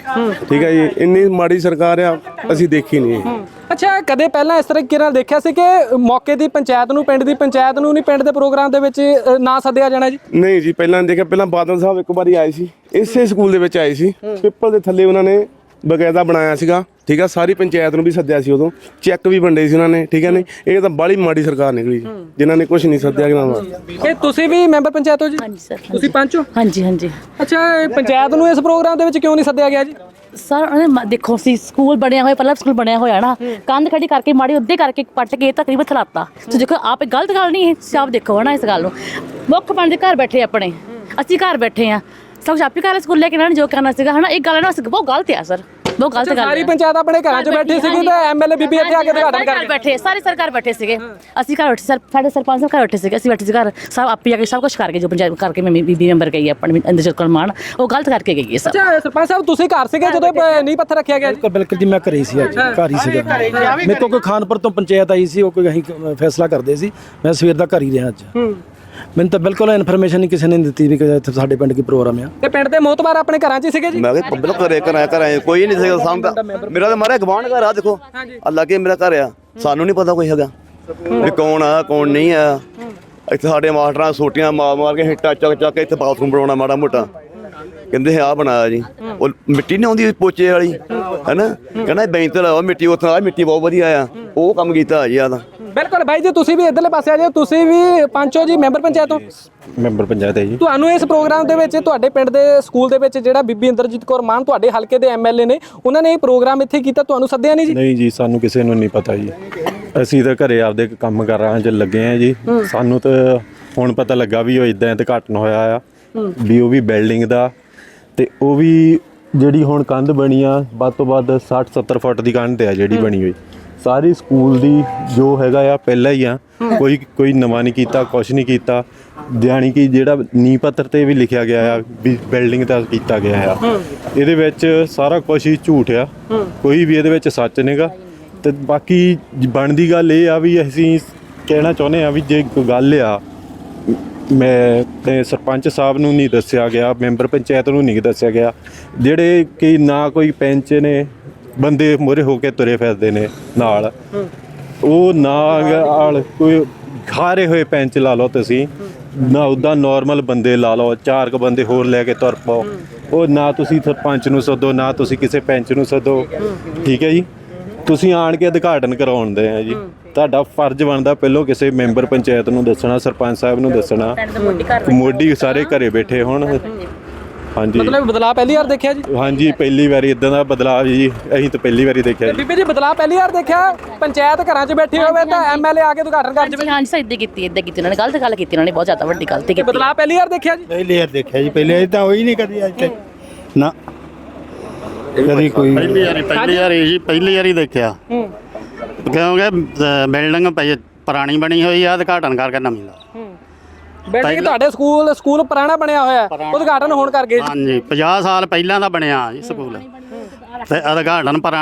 ਠੀਕ ਹੈ ਜੀ ਇੰਨੀ ਮਾੜੀ ਸਰਕਾਰ ਆ ਅਸੀਂ ਦੇਖੀ ਨਹੀਂ ਇਹ। ਅੱਛਾ ਕਦੇ ਪਹਿਲਾਂ ਇਸ ਤਰੀਕੇ ਨਾਲ ਦੇਖਿਆ ਸੀ ਕਿ ਮੌਕੇ ਦੀ ਪੰਚਾਇਤ ਨੂੰ ਪਿੰਡ ਦੀ ਪੰਚਾਇਤ ਨੂੰ ਨਹੀਂ ਪਿੰਡ ਦੇ ਪ੍ਰੋਗਰਾਮ ਦੇ ਵਿੱਚ ਨਾ ਸੱਦਿਆ ਜਾਣਾ ਜੀ? ਨਹੀਂ ਜੀ ਪਹਿਲਾਂ ਦੇਖਿਆ ਪਹਿਲਾਂ ਬਾਦਲ ਸਾਹਿਬ ਇੱਕ ਵਾਰੀ ਆਏ ਸੀ ਇਸੇ ਸਕੂਲ ਦੇ ਵਿੱਚ ਆਏ ਸੀ। ਪਿੱਪਲ ਦੇ ਥੱਲੇ ਉਹਨਾਂ ਨੇ ਬਕਾਇਦਾ ਬਣਾਇਆ ਸੀਗਾ। ਠੀਕ ਆ ਸਾਰੀ ਪੰਚਾਇਤ ਨੂੰ ਵੀ ਸੱਦਿਆ ਸੀ ਉਦੋਂ। ਚੈੱਕ ਵੀ ਵੰਡੇ ਸੀ ਉਹਨਾਂ ਨੇ ਠੀਕ ਹੈ ਨਹੀਂ? ਇਹ ਤਾਂ ਬਾਲੀ ਮਾੜੀ ਸਰਕਾਰ ਨਿਕਲੀ ਜੀ, ਜਿਨ੍ਹਾਂ ਨੇ ਕੁਝ ਨਹੀਂ ਸੱਦਿਆ ਕਿ ਨਾ ਇਹ ਤੁਸੀਂ ਵੀ ਮੈਂਬਰ ਪੰਚਾਇਤ ਹੋ ਜੀ? ਹਾਂਜੀ ਸਰ ਤੁਸੀਂ ਪੰਚ ਹੋ? ਹਾਂਜੀ ਹਾਂਜੀ। ਅੱਛਾ ਇਹ ਪੰਚਾਇਤ ਨੂੰ ਇਸ ਪ੍ਰੋਗਰਾਮ ਦੇ ਵਿੱਚ ਕਿਉਂ ਨਹੀਂ ਸੱਦਿਆ ਗਿਆ ਜੀ? ਸਰ ਉਹਨੇ ਦੇਖੋ ਸੀ ਸਕੂਲ ਬਣਿਆ ਹੋਇਆ ਪਹਿਲਾਂ ਸਕੂਲ ਬਣਿਆ ਹੋਇਆ ਨਾ। ਕੰਧ ਖੜੀ ਕਰਕੇ ਮਾੜੀ ਉੱਦੇ ਕਰਕੇ ਪੱਟ ਕੇ ਤਕਰੀਬਨ ਥਲਾਤਾ। ਤੁਸੀਂ ਦੇਖੋ ਆਪ ਇਹ ਗਲਤ ਗੱਲ ਨਹੀਂ ਹੈ ਤੁਸੀਂ ਆਪ ਦੇਖੋ ਨਾ ਇਸ ਗੱਲ ਨੂੰ। ਮੁੱਖ ਪੰਜ ਘਰ ਬੈਠੇ ਆਪਣੇ। ਅਸੀਂ ਘਰ ਬੈਠੇ ਆ। ਸਭ ਕੁਛ ਆਪੇ ਘਰ ਸਕੂਲ ਲੈ ਕੇ ਨੇ ਜੋ ਕਰਨਾ ਸੀਗਾ ਹਨਾ? ਇਹ ਗੱਲ ਨਾ ਬਹੁਤ ਗਲਤ ਆ ਸਰ। ਬਹੁਤ ਗਲਤ ਗੱਲ ਸਾਰੀ ਪੰਚਾਇਤ ਆਪਣੇ ਘਰਾਂ 'ਚ ਬੈਠੀ ਸੀਗੀ ਤੇ ਐਮਐਲਏ ਬੀਬੀ ਇੱਥੇ ਆ ਕੇ ਉਦਘਾਟਨ ਘਰ ਕਰ ਬੈਠੇ ਸਾਰੇ ਸਰਕਾਰ ਬੈਠੇ ਸੀਗੇ। ਅਸੀਂ ਘਰ ਬੈਠੇ ਸਰ ਸਾਡੇ ਸਰਪੰਚ ਸਾਹਿਬ ਘਰ ਸੀਗੇ। ਅਸੀਂ ਬੈਠੇ ਸੀ ਘਰ। ਸਭ ਆਪੇ ਆ ਕੇ ਸਭ ਕੁਝ ਕਰਕੇ ਜੋ ਪੰਚਾਇਤ ਕਰਕੇ ਮੈਂ ਬੀਬੀ ਮੈਂਬਰ ਗਈ ਆਪਣੇ ਅੰਦਰ ਚੋਕਲ ਮਾਨ ਉਹ ਗਲਤ ਕਰਕੇ ਗਈ ਹੈ ਸਰ। ਅੱਛਾ ਸਰਪੰਚ ਸਾਹਿਬ ਤੁਸੀਂ ਘਰ ਸੀਗੇ ਜਦੋਂ ਇਹ ਨੀਂਹ ਪੱਥਰ ਰੱਖਿਆ ਗਿਆ ਬਿਲਕੁਲ ਬਿਲਕੁਲ ਜੀ ਮੈਂ ਘਰੇ ਸੀ ਅੱਜ। ਘਰ ਹੀ ਸੀਗਾ। ਮੇਰੇ ਕੋਲ ਕੋਈ ਖਾਨਪੁਰ ਤੋਂ ਪੰਚਾਇਤ ਆਈ ਸੀ ਉਹ ਕੋਈ ਅਸੀਂ ਫੈਸਲਾ ਕਰਦੇ ਸੀ। ਮੈਂ ਸਵੇਰ ਦਾ ਘਰ ਹੀ ਰਿਹਾ ਅੱਜ। ਮੈਨੂੰ ਤਾਂ ਬਿਲਕੁਲ ਇਨਫੋਰਮੇਸ਼ਨ ਨਹੀਂ ਕਿਸੇ ਨੇ ਦਿੱਤੀ ਵੀ ਕਿ ਇੱਥੇ ਸਾਡੇ ਪਿੰਡ ਕੀ ਪ੍ਰੋਗਰਾਮ ਆ। ਤੇ ਪਿੰਡ ਦੇ ਮੋਤਬਾਰ ਆਪਣੇ ਘਰਾਂ 'ਚ ਹੀ ਸੀਗੇ ਜੀ? ਮੈਂ ਕਿਹਾ ਬਿਲਕੁਲ ਘਰੇ ਘਰਾਂ ਘਰਾਂ ਕੋਈ ਨਹੀਂ ਸੀਗਾ ਸਾਂਭਦਾ ਮੇਰਾ ਤਾਂ ਮਾਰਿਆ ਗਵਾਂਢ ਘਰ ਆ ਦੇਖੋ। ਅੱਲਾ ਕੇ ਮੇਰਾ ਘਰ ਆ ਸਾਨੂੰ ਨਹੀਂ ਪਤਾ ਕੋਈ ਹੈਗਾ। ਵੀ ਕੌਣ ਆ ਕੌਣ ਨਹੀਂ ਆ। ਇੱਥੇ ਸਾਡੇ ਮਾਸਟਰਾਂ ਸੋਟੀਆਂ ਮਾਰ ਮਾਰ ਕੇ ਹਿੱਟਾ ਚੱਕ ਚੱਕ ਇੱਥੇ ਬਾਥਰੂਮ ਬਣਾਉਣਾ ਮਾੜਾ ਮੋਟਾ। ਕਹਿੰਦੇ ਆ ਬਣਾਇਆ ਜੀ। ਉਹ ਮਿੱਟੀ ਨਹੀਂ ਆਉਂਦੀ ਪੋਚੇ ਵਾਲੀ ਹੈਨਾ ਕਹਿੰਦਾ ਬੈਂਚ ਤੇ ਲਾਓ ਮਿੱਟੀ ਉੱਥੇ ਆ ਮਿੱਟੀ ਬਹੁਤ ਵਧੀਆ ਆ। ਉਹ ਕੰਮ ਕੀਤਾ ਜੀ ਆ ਤਾਂ। ਬਿਲਕੁਲ ਬਾਈ ਜੀ ਤੁਸੀਂ ਵੀ ਇਧਰਲੇ ਪਾਸੇ ਆ ਜਾਓ ਤੁਸੀਂ ਵੀ ਪੰਚੋ ਜੀ ਮੈਂਬਰ ਪੰਚਾਇਤ ਹੋ? ਮੈਂਬਰ ਪੰਚਾਇਤ ਹੈ ਜੀ। ਤੁਹਾਨੂੰ ਇਸ ਪ੍ਰੋਗਰਾਮ ਦੇ ਵਿੱਚ ਤੁਹਾਡੇ ਪਿੰਡ ਦੇ ਸਕੂਲ ਦੇ ਵਿੱਚ ਜਿਹੜਾ ਬੀਬੀ ਇੰਦਰਜੀਤ ਕੌਰ ਮਾਨ ਤੁਹਾਡੇ ਹਲਕੇ ਦੇ ਐਮਐਲਏ ਨੇ ਉਹਨਾਂ ਨੇ ਇਹ ਪ੍ਰੋਗਰਾਮ ਇੱਥੇ ਕੀਤਾ ਤੁਹਾਨੂੰ ਸੱਦਿਆ ਨਹੀਂ ਜੀ? ਨਹੀਂ ਜੀ ਸਾਨੂੰ ਕਿਸੇ ਨੂੰ ਨਹੀਂ ਪਤਾ ਜੀ। ਅਸੀਂ ਤਾਂ ਘਰੇ ਆਪਦੇ ਕੰਮ ਕਰਾਂ ਚ ਲੱਗੇ ਆ ਜੀ। ਸਾਨੂੰ ਤਾਂ ਹੁਣ ਪਤਾ ਲੱਗਾ ਵੀ ਉਹ ਇਦਾਂ ਉਦਘਾਟਨ ਹੋਇਆ ਆ ਵੀ ਉਹ ਵੀ ਬਿਲਡਿੰਗ ਦਾ। ਤੇ ਉਹ ਵੀ ਜਿਹੜੀ ਹੁਣ ਕੰਧ ਬਣੀ ਆ ਵੱਧ ਤੋਂ ਵੱਧ 60 70 ਫੁੱਟ ਦੀ ਕੰਧ ਆ ਜਿਹੜੀ ਬਣੀ ਹੋਈ। ਸਾਰੀ ਸਕੂਲ ਦੀ ਜੋ ਹੈਗਾ ਆ ਪਹਿਲਾਂ ਹੀ ਆ। ਕੋਈ ਕੋਈ ਨਵਾਂ ਨਹੀਂ ਕੀਤਾ ਕੁਝ ਨਹੀਂ ਕੀਤਾ। ਜਾਣੀ ਕਿ ਜਿਹੜਾ ਨੀ ਪੱਤਰ ਤੇ ਵੀ ਲਿਖਿਆ ਗਿਆ ਆ ਵੀ ਬਿਲਡਿੰਗ ਦਾ ਕੀਤਾ ਗਿਆ ਆ। ਇਹਦੇ ਵਿੱਚ ਸਾਰਾ ਕੁਝ ਹੀ ਝੂਠ ਆ। ਕੋਈ ਵੀ ਇਹਦੇ ਵਿੱਚ ਸੱਚ ਨਹੀਂਗਾ ਤੇ ਬਾਕੀ ਬਣਦੀ ਗੱਲ ਇਹ ਆ ਵੀ ਅਸੀਂ ਕਹਿਣਾ ਚਾਹੁੰਦੇ ਆ ਵੀ ਜੇ ਕੋਈ ਗੱਲ ਆ ਮੈਂ ਤੇ ਸਰਪੰਚ ਸਾਹਿਬ ਨੂੰ ਨਹੀਂ ਦੱਸਿਆ ਗਿਆ ਮੈਂਬਰ ਪੰਚਾਇਤ ਨੂੰ ਨਹੀਂ ਦੱਸਿਆ ਗਿਆ। ਜਿਹੜੇ ਕਿ ਨਾ ਕੋਈ ਪੈਂਚ ਨੇ ਬੰਦੇ ਮੋਰੇ ਹੋ ਕੇ ਤੁਰੇ ਫਿਰਦੇ ਨੇ ਨਾਲ। ਉਹ ਨਾਲ ਕੋਈ ਖਾਰੇ ਹੋਏ ਪੈਂਚ ਲਾ ਲਓ ਤੁਸੀਂ। ਨਾ ਉਦਾਂ ਨਾਰਮਲ ਬੰਦੇ ਲਾ ਲਓ, ਚਾਰ ਕ ਬੰਦੇ ਹੋਰ ਲੈ ਕੇ ਤੁਰ ਪਾਓ। ਉਹ ਨਾ ਤੁਸੀਂ ਸਰਪੰਚ ਨੂੰ ਸੱਦੋ, ਨਾ ਤੁਸੀਂ ਕਿਸੇ ਪੈਂਚ ਨੂੰ ਸੱਦੋ। ਠੀਕ ਹੈ ਜੀ? ਤੁਸੀਂ ਆਣ ਕੇ ਉਦਘਾਟਨ ਕਰਾਉਂਦੇ ਆ ਜੀ। ਤੁਹਾਡਾ ਫਰਜ਼ ਬਣਦਾ ਪਹਿਲੋਂ ਕਿਸੇ ਮੈਂਬਰ ਪੰਚਾਇਤ ਨੂੰ ਦੱਸਣਾ, ਸਰਪੰਚ ਸਾਹਿਬ ਨੂੰ ਦੱਸਣਾ। ਮੋਢੀ ਸਾਰੇ ਘਰੇ ਬੈਠੇ ਹੋਣ। ਹਾਂਜੀ। ਮਤਲਬ ਬਦਲਾਅ ਪਹਿਲੀ ਵਾਰ ਦੇਖਿਆ ਜੀ? ਹਾਂਜੀ ਪਹਿਲੀ ਵਾਰੀ ਇਦਾਂ ਦਾ ਬਦਲਾਅ ਜੀ ਅਸੀਂ ਤਾਂ ਪਹਿਲੀ ਵਾਰੀ ਦੇਖਿਆ ਜੀ। ਬੀਬੀ ਜੀ ਬਦਲਾਅ ਪਹਿਲੀ ਵਾਰ ਦੇਖਿਆ? ਪੰਚਾਇਤ ਘਰਾਂ 'ਚ ਬੈਠੀ ਹੋਵੇ ਤਾਂ ਐਮਐਲਏ ਆ ਕੇ ਉਦਘਾਟਨ ਕਰ ਹਾਂਜੀ ਹਾਂਜੀ ਸਰ ਇਦਾਂ ਕੀਤੀ ਇਦਾਂ ਕੀਤੀ। ਉਹਨਾਂ ਨੇ ਗਲਤ ਗੱਲ ਕੀਤੀ ਉਹਨਾਂ ਨੇ ਬਹੁਤ ਜ਼ਿਆਦਾ ਵੱਡੀ ਗਲਤੀ ਕੀਤੀ। ਬਦਲਾਅ ਪਹਿਲੀ ਵਾਰ ਦੇਖਿਆ ਜੀ? ਪਹਿਲੀ ਵਾਰ ਦੇਖਿਆ ਜੀ ਪਹਿਲੇ ਇਹ ਤਾਂ ਹੋਈ ਨਹੀਂ ਕਦੀ ਅੱਜ ਤੱਕ। ਨਾ। ਕਦੀ ਕੋਈ ਪਹਿਲੀ ਵਾਰੀ ਪਹਿਲੀ ਵਾਰੀ ਜੀ ਪਹਿਲੀ ਵਾਰੀ ਦੇਖਿਆ। ਕਿਉਂਕਿ ਬਿਲਡਿੰਗ ਪਈ ਪੁਰਾਣੀ ਬਣੀ ਹੋਈ ਆ ਉਦਘਾਟਨ ਕਰਕੇ ਨਵੀਂ ਲਾ। ਬਿਲਡਿੰਗ ਤੁਹਾਡੇ ਸਕੂਲ ਸਕੂਲ ਪੁਰਾਣਾ ਬਣਿਆ ਹੋਇਆ ਹੈ। ਉਦਘਾਟਨ ਹੋਣ ਕਰਕੇ। ਹਾਂਜੀ 50 ਸਾਲ ਪਹਿਲਾਂ ਦਾ ਬਣਿਆ ਜੀ ਸਕੂਲ। ਤੇ ਉਦਘਾਟਨ ਪਰ